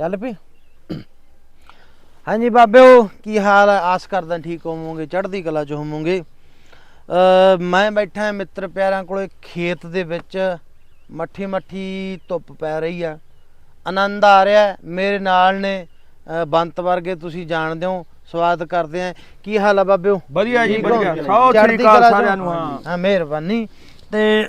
ਚੱਲ ਪਈ ਹਾਂਜੀ ਬਾਬਿਓ ਕੀ ਹਾਲ ਹੈ ਆਸ ਕਰਦਾ ਠੀਕ ਹੋਵੋਗੇ ਚੜ੍ਹਦੀ ਕਲਾ ਚ ਹੋਵੋਗੇ ਅ ਮੈਂ ਬੈਠਾ ਹਾਂ ਮਿੱਤਰ ਪਿਆਰਿਆਂ ਕੋਲੇ ਖੇਤ ਦੇ ਵਿੱਚ ਮੱਠੀ ਮੱਠੀ ਧੁੱਪ ਪੈ ਰਹੀ ਆ ਆਨੰਦ ਆ ਰਿਹਾ। ਮੇਰੇ ਨਾਲ ਨੇ ਬੰਤ ਵਰਗੇ ਤੁਸੀਂ ਜਾਣਦੇ ਹੋ ਸਵਾਗਤ ਕਰਦੇ ਆ ਕੀ ਹਾਲ ਆ ਬਾਬਿਓ ਵਧੀਆ ਜੀ, ਠੀਕ? ਵਧੀਆ। ਅਕਾਲ ਕਲਾ ਚ? ਸਾਰਿਆਂ ਨੂੰ, ਹਾਂ। ਹਾਂ ਮਿਹਰਬਾਨੀ ਤੇ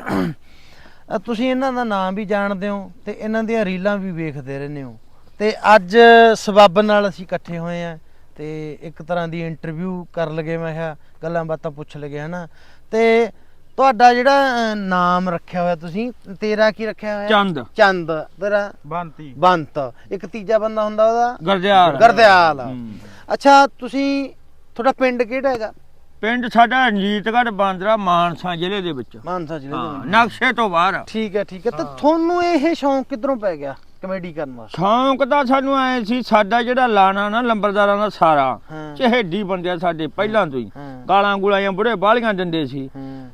ਤੁਸੀਂ ਇਹਨਾਂ ਦਾ ਨਾਮ ਵੀ ਜਾਣਦੇ ਹੋ ਤੇ ਇਹਨਾਂ ਦੀਆਂ ਰੀਲਾਂ ਵੀ ਵੇਖਦੇ ਰਹਿੰਦੇ ਹੋ ਤੇ ਅੱਜ ਸਬੱਬ ਨਾਲ ਅਸੀਂ ਇਕੱਠੇ ਹੋਏ ਆ ਤੇ ਇੱਕ ਤਰ੍ਹਾਂ ਦੀ ਇੰਟਰਵਿਊ ਕਰਨ ਲਗੇ ਮੈਂ ਕਿਹਾ ਗੱਲਾਂ ਬਾਤਾਂ ਪੁੱਛ ਲਗੇ ਹਨਾ? ਤੇ ਤੁਹਾਡਾ ਜਿਹੜਾ ਨਾਮ ਰੱਖਿਆ ਹੋਇਆ ਤੁਸੀਂ ਤੇਰਾ ਕੀ ਰੱਖਿਆ ਹੋਇਆ? ਚੰਦ। ਚੰਦ ਤੇਰਾ? ਬੰਤੀ। ਬੰਤ। ਇੱਕ ਤੀਜਾ ਬੰਦਾ ਹੁੰਦਾ ਉਹਦਾ? ਗਰਦਿਆਲ। ਗਰਦਿਆਲ। ਅੱਛਾ ਤੁਸੀਂ ਤੁਹਾਡਾ ਪਿੰਡ ਕਿਹੜਾ ਹੈਗਾ? ਪਿੰਡ ਸਾਡਾ ਰਣਜੀਤਗੜ੍ਹ ਬਾਂਦਰਾ ਮਾਨਸਾ ਜ਼ਿਲ੍ਹੇ ਦੇ ਵਿੱਚ। ਮਾਨਸਾ ਜ਼ਿਲ੍ਹੇ ਦੇ ਵਿੱਚ। ਨਕਸ਼ੇ ਤੋਂ ਬਾਹਰ। ਠੀਕ ਹੈ ਠੀਕ ਹੈ। ਤੇ ਤੁਹਾਨੂੰ ਇਹ ਸ਼ੌਂਕ ਕਿੱਧਰੋਂ ਪੈ ਗਿਆ? ਕਮੇਡੀ ਕਰਨ ਦਾ ਸ਼ੌਂਕ ਤਾਂ ਸਾਨੂੰ ਐ ਸੀ ਸਾਡਾ ਜਿਹੜਾ ਲਾਣਾ ਨਾ ਲੰਬਰਦਾਰਾਂ ਦਾ ਸਾਰਾ ਹਾਂ। ਚਹੇਡੀ ਬੰਦੇ ਸਾਡੇ ਪਹਿਲਾਂ ਤੋਂ ਹੀ। ਹਾਂ। ਗਾਲਾਂ ਗੁਲਾਈਆਂ ਬੁੜੇ ਬਾਲੀਆਂ ਦਿੰਦੇ ਸੀ।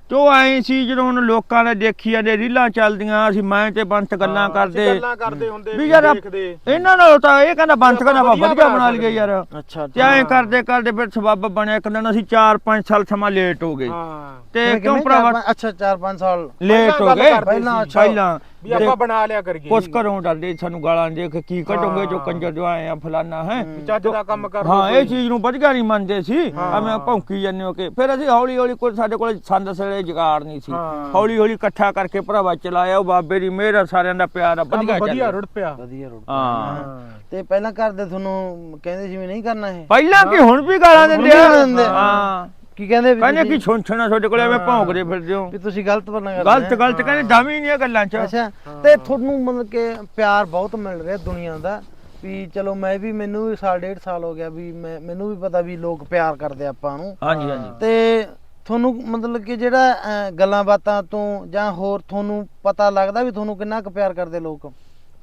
ਤੋ ਐ ਸੀ ਜਦੋਂ ਹੁਣ ਲੋਕਾਂ ਨੇ ਦੇਖੀ ਜਾਂਦੇ ਰੀਲਾਂ ਚੱਲਦੀਆਂ ਅਸੀਂ ਮੈਂ ਤੇ ਬੰਤ ਗੱਲਾਂ ਕਰਦੇ। ਗੱਲਾਂ ਕਰਦੇ ਹੁੰਦੇ ਵੀ ਯਾਰ ਦੇਖਦੇ। ਇਹਨਾਂ ਨਾਲ ਤਾਂ ਇਹ ਕਹਿੰਦਾ ਬੰਤ ਕਹਿੰਦਾ ਆਪਾਂ ਵਧੀਆ ਬਣਾ ਲਈਏ ਯਾਰ। ਅੱਛਾ ਤੇ ਐਂ ਕਰਦੇ ਕਰਦੇ ਫਿਰ ਸਬੱਬ ਬਣਿਆ ਇੱਕ ਦਿਨ ਅਸੀਂ 4-5 ਸਾਲ ਸਮਾਂ ਲੇਟ ਹੋ ਗਏ। ਹਾਂ। ਤੇ ਕਿਉਂ? ਭਰਾਵਾ? ਚਾਰ ਪੰਜ- ਅੱਛਾ 4-5 ਸਾਲ। ਲੇਟ ਹੋ ਗਏ। ਪਹਿਲਾਂ। ਅੱਛਾ। ਪਹਿਲਾਂ। ਵੀ ਆਪਾਂ ਬਣਾ ਲਿਆ ਕਰੀਏ। ਕੁਛ ਘਰੋਂ ਡਰਦੇ ਸਾਨੂੰ ਗਾਲਾਂ ਦੇ ਕੇ ਕੀ ਕੱਢੋਗੇ ਜੋ। ਕੰਜਰ ਜੋ ਆਏ ਆ ਫਲਾਨਾ ਹੈ। ਚੱਜ ਦਾ ਕੰਮ ਕਰ ਹਾਂ ਇਹ ਚੀਜ਼ ਨੂੰ ਵਧੀਆ ਨਹੀਂ ਮੰਨਦੇ ਸੀ। ਐਵੇਂ ਭੌਂਕੀ ਜਾਂਦੇ ਹੋ ਕਿ ਫਿਰ ਅਸੀਂ ਹੌਲੀ ਹੌਲੀ ਕੋਈ ਸਾਡੇ ਕੋਲ ਸੰਦ ਸਲੇ ਜਗਾੜ ਨਹੀਂ ਸੀ। ਹੌਲੀ ਹੌਲੀ ਇਕੱਠਾ ਕਰਕੇ ਭਰਾਵਾ ਚਲਾਇਆ ਉਹ ਬਾਬੇ ਦੀ ਮਿਹਰ ਆ, ਸਾਰਿਆਂ ਦਾ ਪਿਆਰ ਆ ਵਧੀਆ ਵਧੀਆ ਚੱਲਿਆ। ਰੁੜ ਪਿਆ। ਵਧੀਆ ਰੋਡ ਹਾਂ। ਤੇ ਪਹਿਲਾਂ ਕਰਦੇ ਤੁਹਾਨੂੰ ਕਹਿੰਦੇ ਸੀ ਵੀ ਨਹੀਂ ਕਰਨਾ ਇਹ? ਪਹਿਲਾਂ ਕੀ ਹੁਣ ਵੀ ਗਾਲਾਂ ਦਿੰਦੇ ਆ। ਹਾਂ। ਕੀ ਕਹਿੰਦੇ ਵੀ ਕਹਿੰਦੇ ਤੁਸੀਂ- ਕੀ ਛੁੰਛਣਾ ਤੁਹਾਡੇ ਕੋਲ ਐਵੇਂ। ਭੌਂਕਦੇ ਫਿਰਦੇ ਹੋ। ਵੀ ਤੁਸੀਂ ਗਲਤ ਬੰਨਾ ਕਰਦੇ ਗਲਤ ਆ। ਗਲਤ ਕਹਿੰਦੇ ਦਮ ਹੀ ਨਹੀਂ ਇਹ ਗੱਲਾਂ 'ਚ। ਅੱਛਾ ਤੇ ਤੁਹਾਨੂੰ ਮਤਲਬ ਕਿ ਪਿਆਰ ਬਹੁਤ ਮਿਲ ਰਿਹਾ ਦੁਨੀਆ ਦਾ ਵੀ ਚਲੋ ਮੈਂ ਵੀ ਮੈਨੂੰ ਵੀ ਸਾਲ ਡੇਢ ਸਾਲ ਹੋ ਗਿਆ ਵੀ ਮੈਂ ਮੈਨੂੰ ਵੀ ਪਤਾ ਵੀ ਲੋਕ ਪਿਆਰ ਕਰਦੇ ਆ ਆਪਾਂ ਨੂੰ। ਹਾਂਜੀ ਹਾਂਜੀ। ਤੇ ਤੁਹਾਨੂੰ ਮਤਲਬ ਕਿ ਜਿਹੜਾ ਅਹ, ਗੱਲਾਂ ਬਾਤਾਂ ਤੋਂ ਜਾਂ ਹੋਰ ਤੁਹਾਨੂੰ ਪਤਾ ਲੱਗਦਾ ਵੀ ਤੁਹਾਨੂੰ ਕਿੰਨਾ ਕੁ ਪਿਆਰ ਕਰਦੇ ਲੋਕ?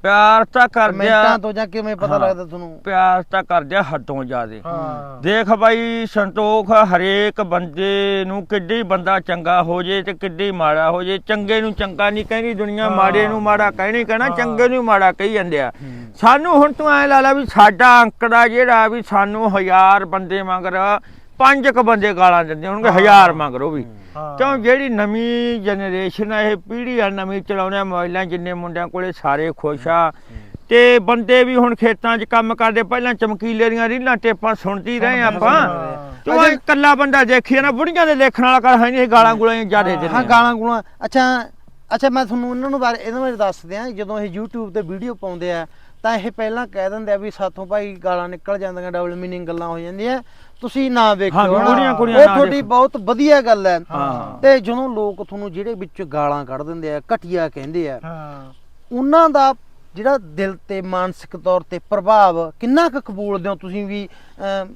ਪਿਆਰ ਤਾਂ ਕਰਦੇ ਆ ਕਮੈਂਟਾਂ ਤੋਂ ਜਾਂ ਕਿਵੇਂ ਪਤਾ ਹਾਂ। ਲੱਗਦਾ ਤੁਹਾਨੂੰ? ਪਿਆਰ ਤਾਂ ਕਰਦੇ ਆ ਹੱਦੋਂ ਜ਼ਿਆਦੇ। ਹਾਂ। ਦੇਖ ਬਾਈ ਸੰਤੋਖ ਹਰੇਕ ਬੰਦੇ ਨੂੰ ਕਿੱਡੀ ਬੰਦਾ ਚੰਗਾ ਹੋ ਜੇ ਤੇ ਕਿੱਡੀ ਮਾੜਾ ਹੋ ਜੇ। ਚੰਗੇ ਨੂੰ ਚੰਗਾ ਨਹੀਂ ਕਹਿੰਦੀ ਦੁਨੀਆ। ਮਾੜੇ ਨੂੰ ਮਾੜਾ ਕਹਿਣੀ ਕਹਿਣਾ। ਚੰਗੇ ਨੂੰ ਮਾੜਾ ਕਹੀ ਜਾਂਦੇ ਆ। ਸਾਨੂੰ ਹੁਣ ਤੂੰ ਐ ਲਾ ਲਾ ਵੀ ਸਾਡਾ ਅੰਕੜਾ ਜਿਹੜਾ ਵੀ ਸਾਨੂੰ ਹਜ਼ਾਰ ਬੰਦੇ ਮਗਰ ਪੰਜ ਕ ਬੰਦੇ ਗਾਲਾਂ ਦਿੰਦੇ ਹੋਣਗੇ। ਹਜ਼ਾਰ ਮਗਰ ਉਹ ਵੀ। ਹਾਂ। ਕਿਉਂ ਜਿਹੜੀ ਨਵੀਂ ਜਨਰੇਸ਼ਨ ਆ ਇਹ ਪੀੜ੍ਹੀ ਆ ਨਵੀਂ ਚਲਾਉਂਦੇ ਆ ਮੋਬਾਈਲਾਂ ਜਿੰਨੇ ਮੁੰਡਿਆਂ ਕੋਲੇ ਸਾਰੇ ਖੁਸ਼ ਆ। ਤੇ ਬੰਦੇ ਵੀ ਹੁਣ ਖੇਤਾਂ 'ਚ ਕੰਮ ਕਰਦੇ ਪਹਿਲਾਂ ਚਮਕੀਲੇ ਦੀਆਂ ਰੀਲਾਂ ਟੇਪਾਂ ਸੁਣਦੀ ਰਹੇ ਆਪਾਂ। ਤੂੰ ਇਹ ਇਕੱਲਾ ਬੰਦਾ ਦੇਖੀ ਨਾ ਬੁੜੀਆਂ ਦੇ ਲੇਖਣ ਵਾਲਾ ਕਰ ਹੈ ਨਹੀਂ ਇਹ ਗਾਲਾਂ ਗੁਲਾਂ ਜਿਆਦੇ ਦੇ ਹਾਂ ਗਾਲਾਂ ਗੁਲਾਂ ਅੱਛਾ ਅੱਛਾ ਮੈਂ ਤੁਹਾਨੂੰ ਇਹਨਾਂ ਨੂੰ ਬਾਰੇ ਇਹਨਾਂ ਬਾਰੇ ਦੱਸ ਦਿਆਂ ਜਦੋਂ ਇਹ YouTube ਤੇ ਵੀਡੀਓ ਪਾਉਂਦੇ ਆ ਤਾਂ ਇਹ ਪਹਿਲਾਂ ਕਹਿ ਦਿੰਦੇ ਆ ਵੀ ਸਾਥੋਂ ਭਾਈ ਗਾਲਾਂ ਨਿਕਲ ਜਾਂਦੀਆਂ ਡਬਲ ਮੀਨਿੰਗ ਗੱਲਾਂ ਹੋ ਜਾਂਦੀਆਂ। ਤੁਸੀਂ ਨਾ ਵੇਖਿਓ ਹਾਂ, ਵੀ ਹਨਾ। ਬੁੜੀਆਂ ਕੁੜੀਆਂ ਉਹ ਨਾ ਤੁਹਾਡੀ ਦੇਖੋ। ਬਹੁਤ ਵਧੀਆ ਗੱਲ ਹੈ। ਹਾਂ। ਤੇ ਜਦੋਂ ਲੋਕ ਤੁਹਾਨੂੰ ਜਿਹੜੇ ਵਿੱਚ ਗਾਲਾਂ ਕੱਢ ਦਿੰਦੇ ਆ ਘਟੀਆ ਕਹਿੰਦੇ ਆ ਹਾਂ। ਉਹਨਾਂ ਦਾ ਜਿਹੜਾ ਦਿਲ ਤੇ ਮਾਨਸਿਕ ਤੌਰ ਤੇ ਪ੍ਰਭਾਵ ਕਿੰਨਾ ਕੁ ਕਬੂਲਦੇ ਹੋ ਤੁਸੀਂ ਵੀ ਅਮ,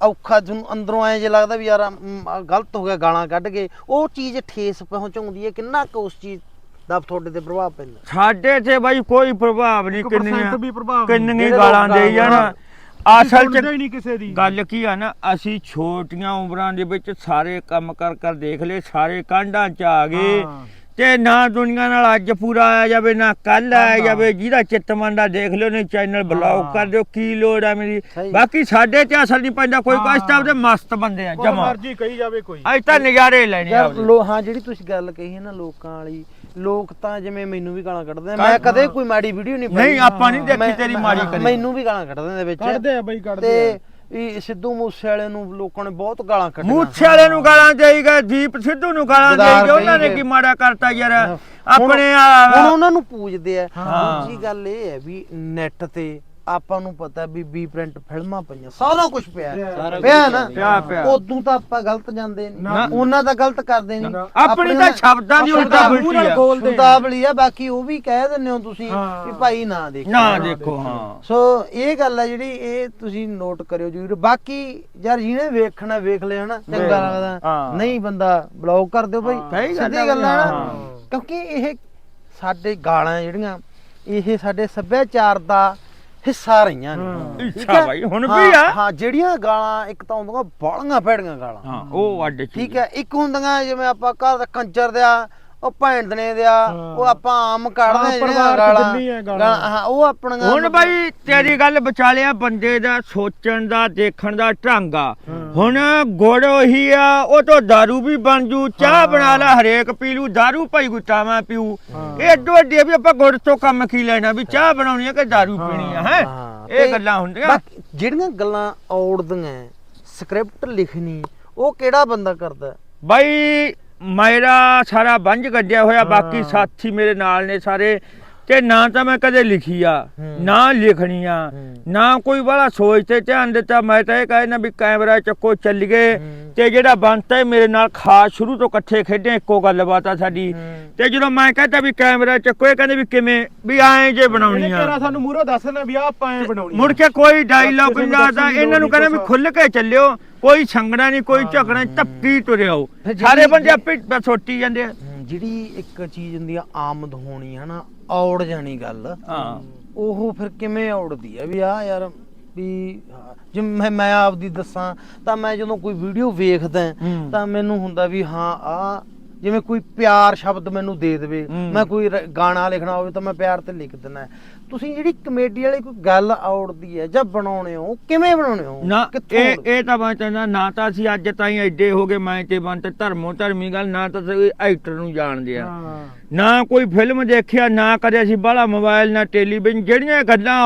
ਔਖਾ ਤੁਹਾਨੂੰ ਅੰਦਰੋਂ ਐ ਜੇ ਲੱਗਦਾ ਵੀ ਯਾਰ ਅਮ, ਆਹ ਗਲਤ ਹੋ ਗਿਆ ਗਾਲਾਂ ਕੱਢ ਕੇ ਉਹ ਚੀਜ਼ ਠੇਸ ਪਹੁੰਚਾਉਂਦੀ ਹੈ ਕਿੰਨਾ ਕੁ ਉਸ ਚੀਜ਼ ਦਾ ਤੁਹਾਡੇ ਤੇ ਪ੍ਰਭਾਵ ਪੈਂਦਾ? ਸਾਡੇ ਤੇ ਬਾਈ ਕੋਈ ਪ੍ਰਭਾਵ ਨਹੀਂ 1% ਕਿੰਨੀਆਂ ਵੀ ਪ੍ਰਭਾਵ ਕਿੰਨੀਆਂ ਜਿਹੜੇ ਗਾਲਾਂ ਦੇਈ ਜਾਣ ਗਾਲਾਂ ਅਸਲ ਸੁਣਦੇ ਚ ਹੀ ਨਹੀਂ ਕਿਸੇ ਦੀ ਗੱਲ ਕੀ ਆ ਨਾ ਅਸੀਂ ਛੋਟੀਆਂ ਉਮਰਾਂ ਦੇ ਵਿੱਚ ਸਾਰੇ ਕੰਮ ਕਰ ਕਰ ਦੇਖ ਲਏ ਸਾਰੇ ਕਾਂਡਾਂ ਚ ਆ ਗਏ ਹਾਂ। ਤੇ ਨਾ ਦੁਨੀਆ ਨਾਲ ਅੱਜ ਪੂਰਾ ਆਇਆ ਜਾਵੇ ਨਾ ਕੱਲ ਆਇਆ। ਜਾਵੇ ਜਿਹਦਾ ਚਿੱਤ ਮੰਨਦਾ ਦੇਖ ਲਿਓ ਨੇ ਚੈਨਲ ਬਲੌਕ। ਕਰ ਦਿਓ ਕੀ ਲੋੜ ਆ ਮੇਰੀ ਸਹੀ। ਬਾਕੀ ਸਾਡੇ ਤੇ ਅਸਰ ਨਹੀਂ ਪੈਂਦਾ ਕੋਈ ਹਾਂ। ਕਸ਼ਟ ਆਪਦੇ ਮਸਤ ਬੰਦੇ ਆ ਜਮਾ ਮਰਜ਼ੀ ਕਹੀ ਜਾਵੇ ਕੋਈ ਅੱਜ ਤਾਂ ਨਜ਼ਾਰੇ ਲੈਣੇ ਯਾਰ ਆਪਦੇ ਲੋ ਹਾਂ ਜਿਹੜੀ ਤੁਸੀਂ ਗੱਲ ਕਹੀ ਹੈ ਨਾ ਲੋਕਾਂ ਵਾਲੀ ਲੋਕ ਤਾਂ ਜਿਵੇਂ ਮੈਨੂੰ ਵੀ ਗਾਲਾਂ ਕੱਢਦੇ ਆ ਕੱਢ- ਮੈਂ ਕਦੇ ਕੋਈ ਮਾੜੀ ਵੀਡੀਓ ਨਹੀਂ ਪਾਈ। ਨਹੀਂ ਆਪਾਂ ਨਹੀਂ ਦੇਖੀ ਤੇਰੀ ਮਾੜੀ ਕਰੀ ਮੈਨੂੰ ਵੀ ਗਾਲਾਂ ਕੱਢਦੇ ਨੇ ਵਿੱਚ। ਕੱਢਦੇ ਆ ਬਈ ਕੱਢਦੇ ਤੇ ਇਹ ਸਿੱਧੂ ਮੂਸੇ ਵਾਲੇ ਨੂੰ ਲੋਕਾਂ ਨੇ ਬਹੁਤ ਗਾਲਾਂ ਕੱਢੀਆਂ। ਮੂਛੇ ਵਾਲੇ ਨੂੰ ਗਾਲਾਂ ਦੇਈ ਗਏ ਦੀਪ ਸਿੱਧੂ ਨੂੰ ਗਾਲਾਂ ਦੇਈ ਗਏ ਉਹਨਾਂ ਨੇ ਕੀ ਮਾੜਾ ਕਰਤਾ ਯਾਰ। ਆਪਣੇ ਹੁਣ ਉਹਨਾਂ ਨੂੰ ਪੂਜਦੇ ਆ। ਹਾਂ। ਦੂਜੀ ਗੱਲ ਇਹ ਹੈ ਵੀ ਨੈਟ ਤੇ ਆਪਾਂ ਨੂੰ ਪਤਾ ਵੀ ਬੀ ਪ੍ਰਿੰਟ ਫਿਲਮਾਂ ਪਈਆਂ ਸਾਰਾ ਕੁਝ ਪਿਆ ਹੈ। ਸਾਰਾ ਪਿਆ ਨਾ ਪਿਆ ਪਿਆ ਉਦੋਂ ਤਾਂ ਆਪਾਂ ਗਲਤ ਜਾਂਦੇ ਨਹੀਂ ਨਾ। ਉਹਨਾਂ ਦਾ ਗਲਤ ਕਰਦੇ ਨਹੀਂ ਨਾ। ਆਪਣੀ ਤਾਂ ਸ਼ਬਦਾਂ ਦੀ ਉਲਟਾ ਮੂੰਹ ਨਾਲ ਬੁਲਟੀ ਆ ਬੋਲਦੇ ਆ। ਸ਼ਬਦਾਵਲੀ ਆ ਬਾਕੀ ਉਹ ਵੀ ਕਹਿ ਦਿੰਦੇ ਹੋ ਤੁਸੀਂ ਹਾਂ। ਵੀ ਭਾਈ ਨਾ ਦੇਖੋ ਨਾ ਦੇਖੋ ਹਾਂ ਸੋ ਇਹ ਗੱਲ ਹੈ ਜਿਹੜੀ ਇਹ ਤੁਸੀਂ ਨੋਟ ਕਰਿਓ ਜਰੂਰ ਬਾਕੀ ਯਾਰ ਜਿਹਨੇ ਵੇਖਣਾ ਵੇਖ ਲਿਆ ਹਨਾ ਚੰਗਾ। ਲੱਗਦਾ ਹਾਂ। ਨਹੀਂ ਬੰਦਾ ਬਲੌਕ ਕਰ ਦਿਓ ਭਾਈ ਹਾਂ। ਸਹੀ ਗੱਲ ਸਿੱਧੀ ਆ ਗੱਲ ਨਾ ਹਾਂ। ਕਿਉਂਕਿ ਇਹ ਸਾਡੇ ਗਾਲਾਂ ਜਿਹੜੀਆਂ ਇਹ ਸਾਡੇ ਸੱਭਿਆਚਾਰ ਦਾ ਹਿੱਸਾ ਰਹੀਆਂ ਨੇ ਹਾਂ। ਠੀਕ ਇੱਛਾ ਹੈ? ਬਾਈ, ਹੁਣ ਹਾਂ, ਵੀ ਆ। ਹਾਂ ਜਿਹੜੀਆਂ ਗਾਲਾਂ ਇੱਕ ਤਾਂ ਹੁੰਦੀਆਂ ਬਾਲੀਆਂ ਭੈੜੀਆਂ ਗਾਲਾਂ ਹਾਂ ਉਹ ਅੱਡ ਠੀਕ ਹੈ ਇੱਕ ਹੁੰਦੀਆਂ ਜਿਵੇਂ ਆਪਾਂ ਘਰ ਦਾ ਕੰਜਰ ਦਿਆ ਉਹ ਭੈਣ ਦਨੇ ਦਿਆ ਉਹ ਆਪਾਂ ਆਮ ਕੱਢਦੇ ਹਾਂ, ਆ ਪਰਿਵਾਰ ਜਿਹੜੀਆਂ ਚ ਗਾਲਾਂ ਦਿੱਲੀਆਂ ਗਾਲਾਂ। ਗਾਲਾਂ, ਹਾਂ ਉਹ ਆਪਣੀਆਂ ਹੁਣ ਬਾਈ ਤੇਰੀ ਗੱਲ ਵਿਚਾਲਿਆ ਬੰਦੇ ਦਾ ਸੋਚਣ ਦਾ ਦੇਖਣ ਦਾ ਢੰਗ ਆ ਹੁਣ ਗੁੜ ਉਹੀ ਆ ਉਹ ਤੋਂ दारू ਵੀ ਬਣ ਜੂ ਚਾਹ ਬਣਾ ਲੈ ਹਰੇਕ ਪੀ ਲੂ दारू ਭਾਈ ਗੁੱਟਾਵਾਂ ਪੀਊ ਇਹ ਏਡੋ ਏਡੀ ਆ ਵੀ ਆਪਾਂ ਗੁੜ ਤੋਂ ਕੰਮ ਕੀ ਲੈਣਾ ਵੀ ਚਾਹ ਬਣਾਉਣੀ ਆ ਕਿ दारू ਪੀਣੀ ਆ ਹੈ ਹਾਂ, ਇਹ ਤੇ ਗੱਲਾਂ ਹੁੰਦੀਆਂ ਬਾਕੀ ਜਿਹੜੀਆਂ ਗੱਲਾਂ ਔੜਦੀਆਂ ਸਕ੍ਰਿਪਟ ਲਿਖਣੀ ਉਹ ਕਿਹੜਾ ਬੰਦਾ ਕਰਦਾ ਬਾਈ ਮੇਰਾ ਸਾਰਾ ਬੰਝ ਗੱਡਿਆ ਹੋਇਆ ਬਾਕੀ ਸਾਥੀ ਮੇਰੇ ਨਾਲ ਨੇ ਸਾਰੇ। ਤੇ ਨਾ ਤਾਂ ਮੈਂ ਕਦੇ ਲਿਖੀ ਆ। ਨਾ ਲਿਖਣੀ ਆ। ਨਾ ਕੋਈ ਬੜਾ ਸੋਚ ਤੇ ਧਿਆਨ ਦਿੱਤਾ ਮੈਂ ਤਾਂ ਇਹ ਕਹਿਣਾ ਵੀ ਕੈਮਰਾ ਚੱਕੋ ਚੱਲੀਏ ਹੂੰ। ਤੇ ਜਿਹੜਾ ਬੰਤਾ ਮੇਰੇ ਨਾਲ ਖਾਸ ਸ਼ੁਰੂ ਤੋਂ ਇਕੱਠੇ ਖੇਡੇ ਇੱਕੋ ਗੱਲਬਾਤ ਆ ਸਾਡੀ। ਤੇ ਜਦੋਂ ਮੈਂ ਕਹਿੰਦਾ ਵੀ ਕੈਮਰਾ ਚੱਕੋ ਇਹ ਕਹਿੰਦੇ ਵੀ ਕਿਵੇਂ ਵੀ ਐਂ ਜੇ ਬਣਾਉਣੀ ਆ ਤੇਰਾ ਸਾਨੂੰ ਮੂਹਰੋਂ ਦੱਸਣਾ ਵੀ ਆ ਐ ਬਣਾਉਣੀ। ਮੁੜ ਕੇ ਕੋਈ ਡਾਇਲੌਗ ਨੂੰ ਨਹੀਂ ਆਦਾ ਇਹਨਾਂ ਨੂੰ ਕਹਿੰਦੇ ਵੀ ਖੁੱਲ ਕੇ ਚੱਲਿਓ ਕੋਈ ਸੰਗਣਾ ਨਹੀਂ ਕੋਈ ਝਗੜਾ ਨੀ, ਧੱਕੀ ਤੁਰਿਓ ਸਾਰੇ ਬੰਦੇ ਆਪੇ ਸੋਟੀ ਜਾਂਦੇ ਆ ਜਿਹੜੀ ਇੱਕ ਚੀਜ਼ ਹੁੰਦੀ ਆ ਆਮਦ ਹੋਣੀ ਹੈ ਨਾ ਔੜ ਜਾਣੀ ਗੱਲ ਹਾਂ ਉਹ ਫਿਰ ਕਿਵੇਂ ਔੜਦੀ ਹੈ ਵੀ ਆ ਯਾਰ ਵੀ ਜਿਵੇਂ ਮੈਂ ਮੈਂ ਆਪਦੀ ਦੱਸਾਂ ਤਾਂ ਮੈਂ ਜਦੋਂ ਕੋਈ ਵੀਡੀਓ ਵੇਖਦਾ। ਤਾਂ ਮੈਨੂੰ ਹੁੰਦਾ ਵੀ ਹਾਂ ਆ ਜਿਵੇਂ ਕੋਈ ਪਿਆਰ ਸ਼ਬਦ ਮੈਨੂੰ ਦੇ ਦੇਵੇ। ਮੈਂ ਕੋਈ ਗਾਣਾ ਲਿਖਣਾ ਹੋਵੇ ਤਾਂ ਮੈਂ ਪਿਆਰ ਤੇ ਲਿਖ ਦਿੰਦਾ ਤੁਸੀਂ ਜਿਹੜੀ ਕਮੇਡੀ ਵਾਲੀ ਕੋਈ ਗੱਲ ਔੜਦੀ ਹੈ ਜਾਂ ਬਣਾਉਣੇ ਹੋ ਕਿਵੇਂ ਬਣਾਉਣੇ ਹੋ ਨਾ ਕਿੱਥੋਂ ਇਹ? ਇਹ ਤਾਂ ਮੈਂ ਕਹਿੰਦਾ ਨਾ ਤਾਂ ਅਸੀਂ ਅੱਜ ਤਾਈਂ ਐਡੇ ਹੋ ਗਏ ਮੈਂ ਤੇ ਬੰਤ ਧਰਮੋ ਧਰਮੀ ਗੱਲ ਨਾ ਤਾਂ ਕੋਈ ਐਕਟਰ ਨੂੰ ਜਾਣਦੇ ਆ ਨਾ ਕੋਈ ਫਿਲਮ ਦੇਖਿਆ ਨਾ ਕਦੇ ਅਸੀਂ ਬਾਹਲਾ ਮੋਬਾਈਲ ਨਾ ਟੈਲੀਵਿਜ਼ਨ ਜਿਹੜੀਆਂ ਗੱਲਾਂ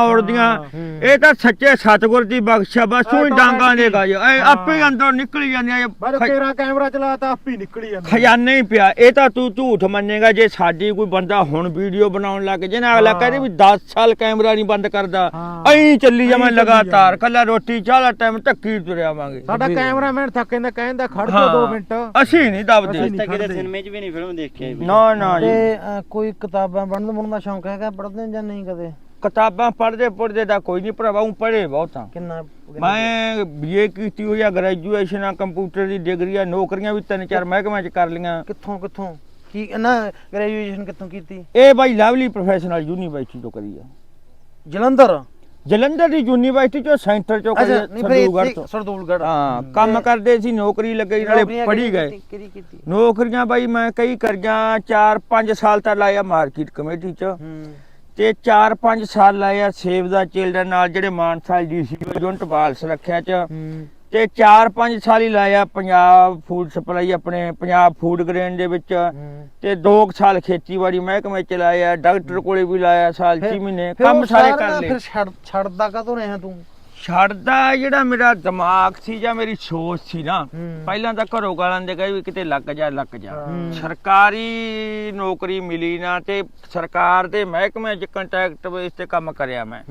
ਹੂੰ। ਇਹ ਤਾਂ ਸੱਚੇ ਸਤਿਗੁਰ ਦੀ ਬਖਸ਼ਾ ਬਸ ਉਹ ਡਾਂਗਾਂ ਦੇ ਗਾਜ ਇਹ। ਆਪੇ ਅੰਦਰੋਂ ਨਿਕਲ ਜਾਂਦੀਆਂ ਖ- ਤੇਰਾ ਕੈਮਰਾ ਚਲਾਤਾ ਆਪੇ ਹੀ ਨਿਕਲੀ ਜਾਂਦਾ ਖਜ਼ਾਨੇ ਹੀ ਪਿਆ ਇਹ ਤਾਂ ਤੂੰ ਝੂਠ ਮੰਨੇਗਾ ਜੇ ਸਾਡੀ ਕੋਈ ਬੰਦਾ ਹੁਣ ਵੀਡੀਓ ਬਣਾਉਣ ਲੱਗ ਜੇ ਨਾ ਅਗਲਾ ਹਾਂ। ਕਹਿੰਦੇ ਵੀ 10 ਸਾਲ ਕੈਮਰਾ ਨਹੀਂ ਬੰਦ ਕਰਦਾ। ਹਾਂ। ਐਂ ਚੱਲੀ ਜਾਵਾਂ ਐਂ ਚੱਲੀ ਲਗਾਤਾਰ ਜਾਵਾਂ। ਕੱਲਾ ਰੋਟੀ ਚਾਹ ਦਾ ਟਾਈਮ ਧੱਕੀ ਤੁਰਿਆਵਾਂਗੇ। ਸਾਡਾ ਕੈਮਰਾਮੈਨ ਥੱਕੇ ਕਹਿੰਦਾ ਖੜ ਜਾ ਹਾਂ। 2 ਮਿੰਟ। ਅਸੀਂ ਨਹੀਂ ਦਬਦੇ। ਅਸੀਂ ਤਾਂ ਕਿਤੇ ਖੜਦੇ। ਸਿਨੇਮੇ 'ਚ ਵੀ ਨਹੀਂ ਫਿਲਮ ਦੇਖੀ ਨਾ ਨਾ ਜੀ। ਤੇ ਅ, ਕੋਈ ਕਿਤਾਬਾਂ ਪੜ੍ਹਨ ਦਾ ਦਾ ਸ਼ੌਂਕ ਹੈਗਾ ਪੜ੍ਹਦੇ ਜਾਂ ਨਹੀਂ ਕਦੇ? ਕਿਤਾਬਾਂ ਪੜ੍ਹਦੇ ਪੜ੍ਹਦੇ ਦਾ ਕੋਈ ਨਹੀਂ ਭਰਾਵਾ ਉਹ ਪੜ੍ਹੇ ਬਹੁਤਾਂ। ਕਿੰਨਾ ਮੈਂ ਬੀਏ ਕੀਤੀ ਹੋਈ ਆ ਗ੍ਰੈਜੂਏਸ਼ਨ ਆ ਕੰਪਿਊਟਰ ਦੀ ਡਿਗਰੀ ਆ ਨੌਕਰੀਆਂ ਵੀ ਤਿੰਨ ਚਾਰ ਮਹਿਕਮਿਆਂ 'ਚ ਕਰ ਲੀਆਂ ਕਿੱਥੋਂ ਕਿੱਥੋਂ? ਕੀ ਨਾ ਗ੍ਰੈਜੂਏਸ਼ਨ ਕਿੱਥੋਂ ਕੀਤੀ? ਇਹ ਬਾਈ ਲਵਲੀ ਪ੍ਰੋਫੈਸ਼ਨਲ ਯੂਨੀਵਰਸਿਟੀ ਤੋਂ ਕਰੀ ਆ। ਜਲੰਧਰ? ਜਲੰਧਰ ਦੀ ਯੂਨੀਵਰਸਿਟੀ ਚੋਂ ਸੈਂਟਰ ਚੋਂ ਕਰੀ ਸਰਦੂਲਗੜ੍ਹ ਤੋਂ ਸਰਦੂਲਗੜ੍ਹ। ਹਾਂ ਕੰਮ ਕਰਦੇ ਸੀ ਨੌਕਰੀ ਲੱਗੀ ਨਾਲੇ ਪੜ੍ਹੀ ਗਏ। ਨੌਕਰੀਆਂ ਬਾਈ ਮੈਂ ਕਈ ਕਰੀਆਂ 4-5 ਸਾਲ ਤਾਂ ਲਾਇਆ ਮਾਰਕੀਟ ਕਮੇਟੀ 'ਚ। ਤੇ 4-5 ਸਾਲ ਲਾਇਆ ਸੇਵ ਦਾ ਚਿਲਡਰਨ ਨਾਲ ਜਿਹੜੇ ਮਾਨਸਾ ਡੀਸੀ ਯੂਨਿਟ ਬਾਲ ਸੁਰੱਖਿਆ 'ਚ। ਤੇ 4-5 ਸਾਲ ਹੀ ਲਾਇਆ ਪੰਜਾਬ ਫੂਡ ਸਪਲਾਈ ਆਪਣੇ ਪੰਜਾਬ ਫੂਡ ਗ੍ਰੇਨ ਦੇ ਵਿੱਚ। ਤੇ 2 ਸਾਲ ਖੇਤੀਬਾੜੀ ਮਹਿਕਮੇ ਚ ਲਾਇਆ ਡਾਕਟਰ ਕੋਲੇ ਵੀ ਲਾਇਆ ਸਾਲ 6 ਮਹੀਨੇ ਕੰਮ ਸਾਰੇ ਕਰ ਲਏ। ਫਿਰ ਛੱਡ ਛੱਡਦਾ ਕਾਤੋਂ ਰਿਹਾ ਤੂੰ? ਛੱਡਦਾ ਜਿਹੜਾ ਮੇਰਾ ਦਿਮਾਗ ਸੀ ਜਾਂ ਮੇਰੀ ਸੋਚ ਸੀ ਨਾ। ਪਹਿਲਾਂ ਤਾਂ ਘਰੋਂ ਗਾਲਾਂ ਦੇ ਗਏ ਵੀ ਕਿਤੇ ਲੱਗ ਜਾ ਲੱਗ ਜਾ। ਸਰਕਾਰੀ ਨੌਕਰੀ ਮਿਲੀ ਨਾ ਤੇ ਸਰਕਾਰ ਦੇ ਮਹਿਕਮੇ 'ਚ ਕੰਟੈਕਟ ਬੇਸ ਤੇ ਕੰਮ ਕਰਿਆ ਮੈਂ।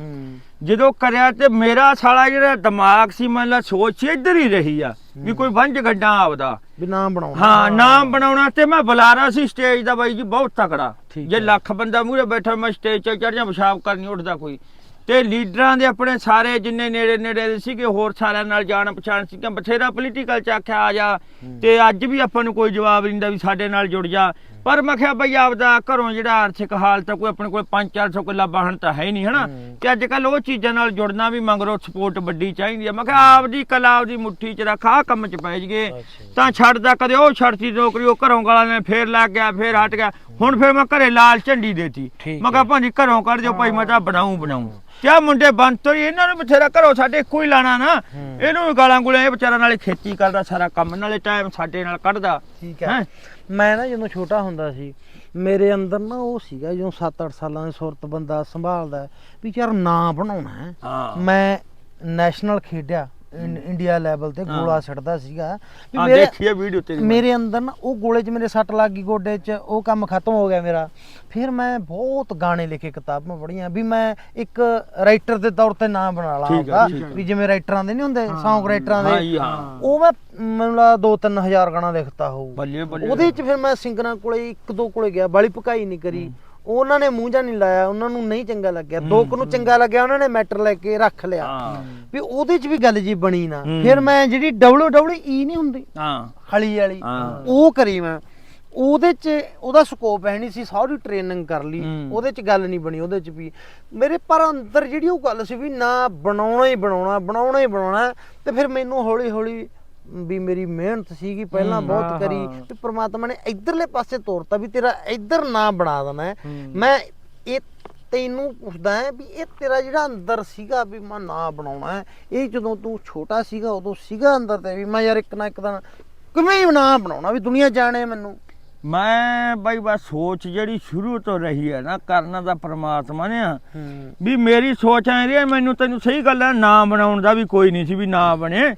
ਜਦੋਂ ਕਰਿਆ ਤੇ ਮੇਰਾ ਸਾਲਾ ਜਿਹੜਾ ਦਿਮਾਗ ਸੀ ਮੰਨ ਲਾ ਸੋਚ ਸੀ ਇੱਧਰ ਹੀ ਰਹੀ ਆ ਵੀ ਕੋਈ ਵੰਜ ਗੱਡਾਂ ਆਪਦਾ। ਵੀ ਨਾਮ ਬਣਾਉਣਾ। ਹਾਂ ਨਾਮ ਬਣਾਉਣਾ ਤੇ ਮੈਂ ਬੁਲਾਰਾ ਸੀ ਸਟੇਜ ਦਾ ਬਾਈ ਜੀ ਬਹੁਤ ਤਕੜਾ। ਜੇ। ਲੱਖ ਬੰਦਾ ਮੂਹਰੇ ਬੈਠਾ ਮੈਂ ਸਟੇਜ 'ਤੇ ਚੜ ਜਾ ਪਿਸ਼ਾਬ ਕਰਨੀ ਉੱਠਦਾ ਕੋਈ। ਤੇ ਲੀਡਰਾਂ ਦੇ ਆਪਣੇ ਸਾਰੇ ਜਿੰਨੇ ਨੇੜੇ ਨੇੜੇ ਦੇ ਸੀਗੇ ਹੋਰ ਸਾਰਿਆਂ ਨਾਲ ਜਾਣ ਪਛਾਣ ਸੀਗਾ ਬਥੇਰਾ ਪੋਲੀਟੀਕਲ ਚ ਆਖਿਆ ਆ ਜਾ ਤੇ ਅੱਜ ਵੀ ਆਪਾਂ ਨੂੰ ਕੋਈ ਜਵਾਬ ਨਹੀਂ ਦਿੰਦਾ ਵੀ ਸਾਡੇ ਨਾਲ ਜੁੜ ਜਾ। ਪਰ ਮੈਂ ਕਿਹਾ ਬਈ ਆਪਦਾ ਘਰੋਂ ਜਿਹੜਾ ਆਰਥਿਕ ਹਾਲਤ ਆ, ਕੋਈ ਆਪਣੇ ਕੋਲ 5-400 ਕਿੱਲਾ ਬਾਹਣ ਤਾਂ ਹੈ ਹੀ ਨਹੀਂ ਹਨਾ। ਤੇ ਅੱਜ ਕੱਲ ਉਹ ਚੀਜ਼ਾਂ ਨਾਲ ਜੁੜਨਾ ਵੀ ਮੰਗਰੋ ਸਪੋਰਟ ਵੱਡੀ ਚਾਹੀਦੀ ਆ। ਮੈਂ ਕਿਹਾ ਆਪਦੀ ਕਲਾ ਆਪਦੀ ਮੁੱਠੀ 'ਚ ਰੱਖ ਆਹ ਕੰਮ 'ਚ ਪੈ ਜਗੇ। ਤਾਂ ਛੱਡਦਾ ਕਦੇ ਉਹ ਛੱਡਤੀ ਨੌਕਰੀ ਉਹ ਘਰੋਂ ਗਾਲਾਂ ਨੇ ਫੇਰ ਲੱਗ ਗਿਆ ਫੇਰ ਹਟ ਗਿਆ। ਹੁਣ ਫੇਰ ਮੈਂ ਘਰੇ ਲਾਲ ਝੰਡੀ ਦੇਤੀ। ਮੈਂ ਕਿਹਾ ਭਾਂਜੀ ਘਰੋਂ ਕੱਢ ਦਿਓ ਭਾਈ ਮੈਂ ਤਾਂ ਬਣਾਉਂ ਬਣਾਉਂ ਕਿਆ ਮੁੰਡੇ ਬੰਦ ਹੀ ਇਹਨਾਂ ਨੂੰ ਬਥੇਰਾ ਘਰੋਂ ਸਾਡੇ ਇੱਕੋ ਹੀ ਲਾਣਾ ਨਾ। ਇਹਨੂੰ ਗਾਲਾਂ ਗੁਲਾਂ ਇਹ ਵਿਚਾਰਾ ਨਾਲੇ ਖੇਤੀ ਕਰਦਾ ਸਾਰਾ ਕੰਮ ਨਾਲੇ ਟਾਈਮ ਸਾਡੇ ਨਾਲ ਕੱਢਦਾ। ਠੀਕ ਹੈਂ? ਮੈਂ ਨਾ ਜਦੋਂ ਛੋਟਾ ਹੁੰਦਾ ਸੀ ਮੇਰੇ ਅੰਦਰ ਨਾ ਉਹ ਸੀਗਾ ਜਦੋਂ 7-8 ਸਾਲਾਂ ਦੀ ਸੁਰਤ ਬੰਦਾ ਸੰਭਾਲਦਾ ਵੀ ਯਾਰ ਨਾਂ ਬਣਾਉਣਾ ਹੈ। ਹਾਂ। ਮੈਂ ਨੈਸ਼ਨਲ ਖੇਡਿਆ। ਇੰ- ਇੰਡੀਆ ਲੈਵਲ ਤੇ। ਗੋਲਾ ਛੱਡਦਾ ਸੀਗਾ। ਵੀ ਆ ਮੇਰੇ ਦੇਖੀਏ ਵੀਡੀਓ ਤੇਰੀ ਮੇਰੇ ਅੰਦਰ ਨਾ ਉਹ ਗੋਲੇ 'ਚ ਮੇਰੇ ਸੱਟ ਲੱਗ ਗਈ ਗੋਡੇ 'ਚ ਉਹ ਕੰਮ ਖਤਮ ਹੋ ਗਿਆ ਮੇਰਾ। ਫਿਰ ਮੈਂ ਬਹੁਤ ਗਾਣੇ ਲਿਖੇ ਕਿਤਾਬਾਂ ਪੜ੍ਹੀਆਂ ਵੀ ਮੈਂ ਇੱਕ ਰਾਈਟਰ ਦੇ ਤੌਰ ਤੇ ਨਾਮ ਬਣਾ ਲਾ ਠੀਕ ਹੈ, ਆਪਦਾ, ਠੀਕ ਹੈ। ਵੀ ਜਿਵੇਂ ਰਾਈਟਰਾਂ ਦੇ ਨਹੀਂ ਹੁੰਦੇ ਸੌਂਗ ਰਾਈਟਰਾਂ ਹਾਂ ਦੇ ਹਾਂ। ਉਹ ਮੈਂ ਮੈਨੂੰ ਲੱਗਦਾ 2-3000 ਗਾਣਾ ਲਿਖਤਾ ਹੋਊ। ਬੱਲੇ ਬੱਲੇ। ਉਹਦੇ 'ਚ ਫਿਰ ਮੈਂ ਸਿੰਗਰਾਂ ਕੋਲੇ ਇੱਕ ਦੋ ਕੋਲੇ ਗਿਆ ਬਾਲੀ ਭਕਾਈ ਨਹੀਂ ਕਰੀ। ਉਹਨਾਂ ਨੇ ਮੂੰਹ ਜਾ ਨਹੀਂ ਲਾਇਆ ਉਹਨਾਂ ਨੂੰ ਨਹੀਂ ਚੰਗਾ ਲੱਗਿਆ। ਦੋ ਕੁ ਨੂੰ ਚੰਗਾ ਲੱਗਿਆ ਉਹਨਾਂ ਨੇ ਮੈਟਰ ਲੈ ਕੇ ਰੱਖ ਲਿਆ। ਵੀ ਉਹਦੇ 'ਚ ਵੀ ਗੱਲ ਜੀ ਬਣੀ ਨਾ। ਫਿਰ ਮੈਂ ਜਿਹੜੀ WWE ਨਹੀਂ ਹੁੰਦੀ ਹਾਂ। ਹਲੀ ਵਾਲੀ। ਉਹ ਕਰੀ ਮੈਂ। ਉਹਦੇ 'ਚ ਉਹਦਾ ਸਕੋਪ ਹੈ ਨਹੀਂ ਸੀ ਸਾਰੀ ਟ੍ਰੇਨਿੰਗ ਕਰ ਲਈ। ਉਹਦੇ 'ਚ ਗੱਲ ਨਹੀਂ ਬਣੀ ਉਹਦੇ 'ਚ ਵੀ। ਮੇਰੇ ਪਰ ਅੰਦਰ ਜਿਹੜੀ ਉਹ ਗੱਲ ਸੀ ਵੀ ਨਾ ਬਣਾਉਣਾ ਹੀ ਬਣਾਉਣਾ ਬਣਾਉਣਾ ਹੀ ਬਣਾਉਣਾ ਤੇ ਫਿਰ ਮੈਨੂੰ ਹੌਲੀ ਹੌਲੀ ਵੀ ਮੇਰੀ ਮਿਹਨਤ ਸੀਗੀ ਪਹਿਲਾਂ ਬਹੁਤ ਕਰੀ। ਤੇ ਪ੍ਰਮਾਤਮਾ ਨੇ ਇਧਰਲੇ ਪਾਸੇ ਤੋਰਤਾ ਵੀ ਤੇਰਾ ਇਧਰ ਨਾ ਬਣਾ ਦੇਣਾ ਹੈ। ਮੈਂ ਇਹ ਤੈਨੂੰ ਪੁੱਛਦਾ ਹੈ ਵੀ ਇਹ ਤੇਰਾ ਜਿਹੜਾ ਅੰਦਰ ਸੀਗਾ ਵੀ ਮੈਂ ਨਾ ਬਣਾਉਣਾ ਹੈ ਇਹ ਜਦੋਂ ਤੂੰ ਛੋਟਾ ਸੀਗਾ ਉਦੋਂ ਸੀਗਾ ਅੰਦਰ ਤੇ ਵੀ ਮੈਂ ਯਾਰ ਇੱਕ ਨਾ ਇੱਕ ਦਿਨ ਕਿਵੇਂ ਨਾ ਬਣਾਉਣਾ ਵੀ ਦੁਨੀਆ ਜਾਣੇ ਮੈਨੂੰ ਮੈਂ ਬਾਈ ਬਸ ਸੋਚ ਜਿਹੜੀ ਸ਼ੁਰੂ ਤੋਂ ਰਹੀ ਹੈ ਨਾ ਕਰਨਾ ਦਾ ਪ੍ਰਮਾਤਮਾ ਨੇ ਆ ਹੂੰ। ਵੀ ਮੇਰੀ ਸੋਚ ਐ ਰਹੀ ਹੈ ਮੈਨੂੰ ਤੈਨੂੰ ਸਹੀ ਗੱਲ ਹੈ ਨਾ ਬਣਾਉਣ ਦਾ ਵੀ ਕੋਈ ਨਹੀਂ ਸੀ ਵੀ ਨਾ ਬਣੇ।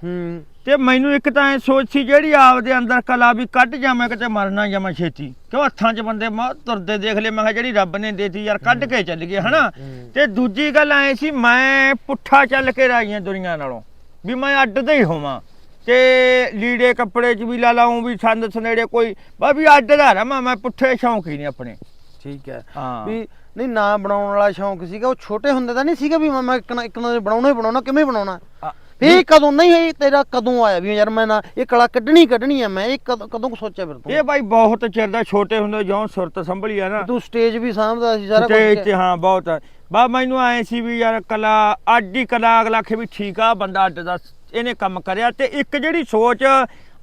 ਤੇ ਮੈਨੂੰ ਇੱਕ ਤਾਂ ਐ ਸੋਚ ਸੀ ਜਿਹੜੀ ਆਪਦੇ ਅੰਦਰ ਕਲਾ ਵੀ ਕੱਢ ਜਾਵਾਂ ਕਿਤੇ ਮਰਨਾ ਜਾਵਾਂ ਛੇਤੀ। ਕਿਉਂ ਹੱਥਾਂ 'ਚ ਬੰਦੇ ਮਾ ਤੁਰਦੇ ਦੇਖ ਲਏ ਮੈਂ ਕਿਹਾ ਜਿਹੜੀ ਰੱਬ ਨੇ ਦੇਤੀ ਯਾਰ ਕੱਢ ਕੇ ਚੱਲ ਗਏ ਹਨਾ। ਤੇ ਦੂਜੀ ਗੱਲ ਐ ਸੀ ਮੈਂ ਪੁੱਠਾ ਚੱਲ ਕੇ ਰਾਈਆਂ ਦੁਨੀਆ ਨਾਲੋਂ ਵੀ ਮੈਂ ਅੱਡ ਦਾ ਹੀ ਹੋਵਾਂ। ਤੇ ਲੀੜੇ ਕੱਪੜੇ 'ਚ ਵੀ ਲਾ ਲਾਉਂ ਵੀ ਸੰਦ ਸਨੇੜੇ ਕੋਈ। ਬਾ ਵੀ ਅੱਡ ਦਾ ਰਵਾਂ ਮੈਂ ਪੁੱਠੇ ਸ਼ੌਂਕ ਹੀ ਨਹੀਂ ਆਪਣੇ। ਠੀਕ ਹੈ। ਹਾਂ। ਵੀ ਨਹੀਂ ਨਾ ਬਣਾਉਣ ਵਾਲਾ ਸ਼ੌਂਕ ਸੀਗਾ। ਉਹ ਛੋਟੇ ਹੁੰਦੇ ਤਾਂ ਨਹੀਂ ਸੀਗਾ ਵੀ ਮੈਂ- ਮੈਂ ਇੱਕ ਨਾ ਇੱਕ ਨਾ ਬਣਾਉਣਾ ਹੀ ਬਣਾਉਣਾ ਕਿਵੇਂ ਬਣਾਉਣਾ? ਆ, ਇਹ ਕਦੋਂ ਨਹੀਂ ਇਹ ਤੇਰਾ ਕਦੋਂ ਆਇਆ ਵੀ ਯਾਰ ਮੈਂ ਨਾ ਇਹ ਕਲਾ ਕੱਢਣੀ ਕੱਢਣੀ ਆ ਮੈਂ ਇਹ ਕਦੋਂ ਕਦੋਂ ਕੁ ਸੋਚਿਆ ਫਿਰ ਇਹ ਤੂੰ ਬਾਈ ਬਹੁਤ ਚਿਰ ਦਾ ਛੋਟੇ ਹੁੰਦੇ ਜਿਉਂ ਸੁਰਤ ਸੰਭਲੀ ਆ ਨਾ। ਤੂੰ ਸਟੇਜ ਵੀ ਸਾਂਭਦਾ ਸੀ ਸਾਰਾ ਤੇ ਕੁਝ ਤੇ। ਹਾਂ ਬਹੁਤ। ਬਾ ਮੈਨੂੰ ਆਏ ਸੀ ਵੀ ਯਾਰ ਕਲਾ ਅੱਡ ਹੀ ਕਲਾ ਅਗਲਾ ਆਖੇ ਵੀ ਠੀਕ ਆ ਬੰਦਾ ਅੱਡ ਦਾ ਇਹਨੇ ਕੰਮ ਕਰਿਆ ਤੇ ਇੱਕ ਜਿਹੜੀ ਸੋਚ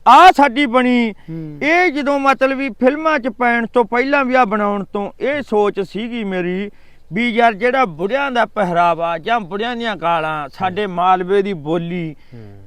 ਆ ਸਾਡੀ ਬਣੀ। ਇਹ ਜਦੋਂ ਮਤਲਬ ਵੀ ਫਿਲਮਾਂ 'ਚ ਪੈਣ ਤੋਂ ਪਹਿਲਾਂ ਵੀ ਆ ਬਣਾਉਣ ਤੋਂ ਇਹ ਸੋਚ ਸੀਗੀ ਮੇਰੀ ਵੀ ਯਾਰ ਜਿਹੜਾ ਬੁੜਿਆਂ ਦਾ ਪਹਿਰਾਵਾ ਜਾਂ ਬੁੜਿਆਂ ਦੀਆਂ ਗਾਲਾਂ ਸਾਡੇ ਮਾਲਵੇ ਦੀ ਬੋਲੀ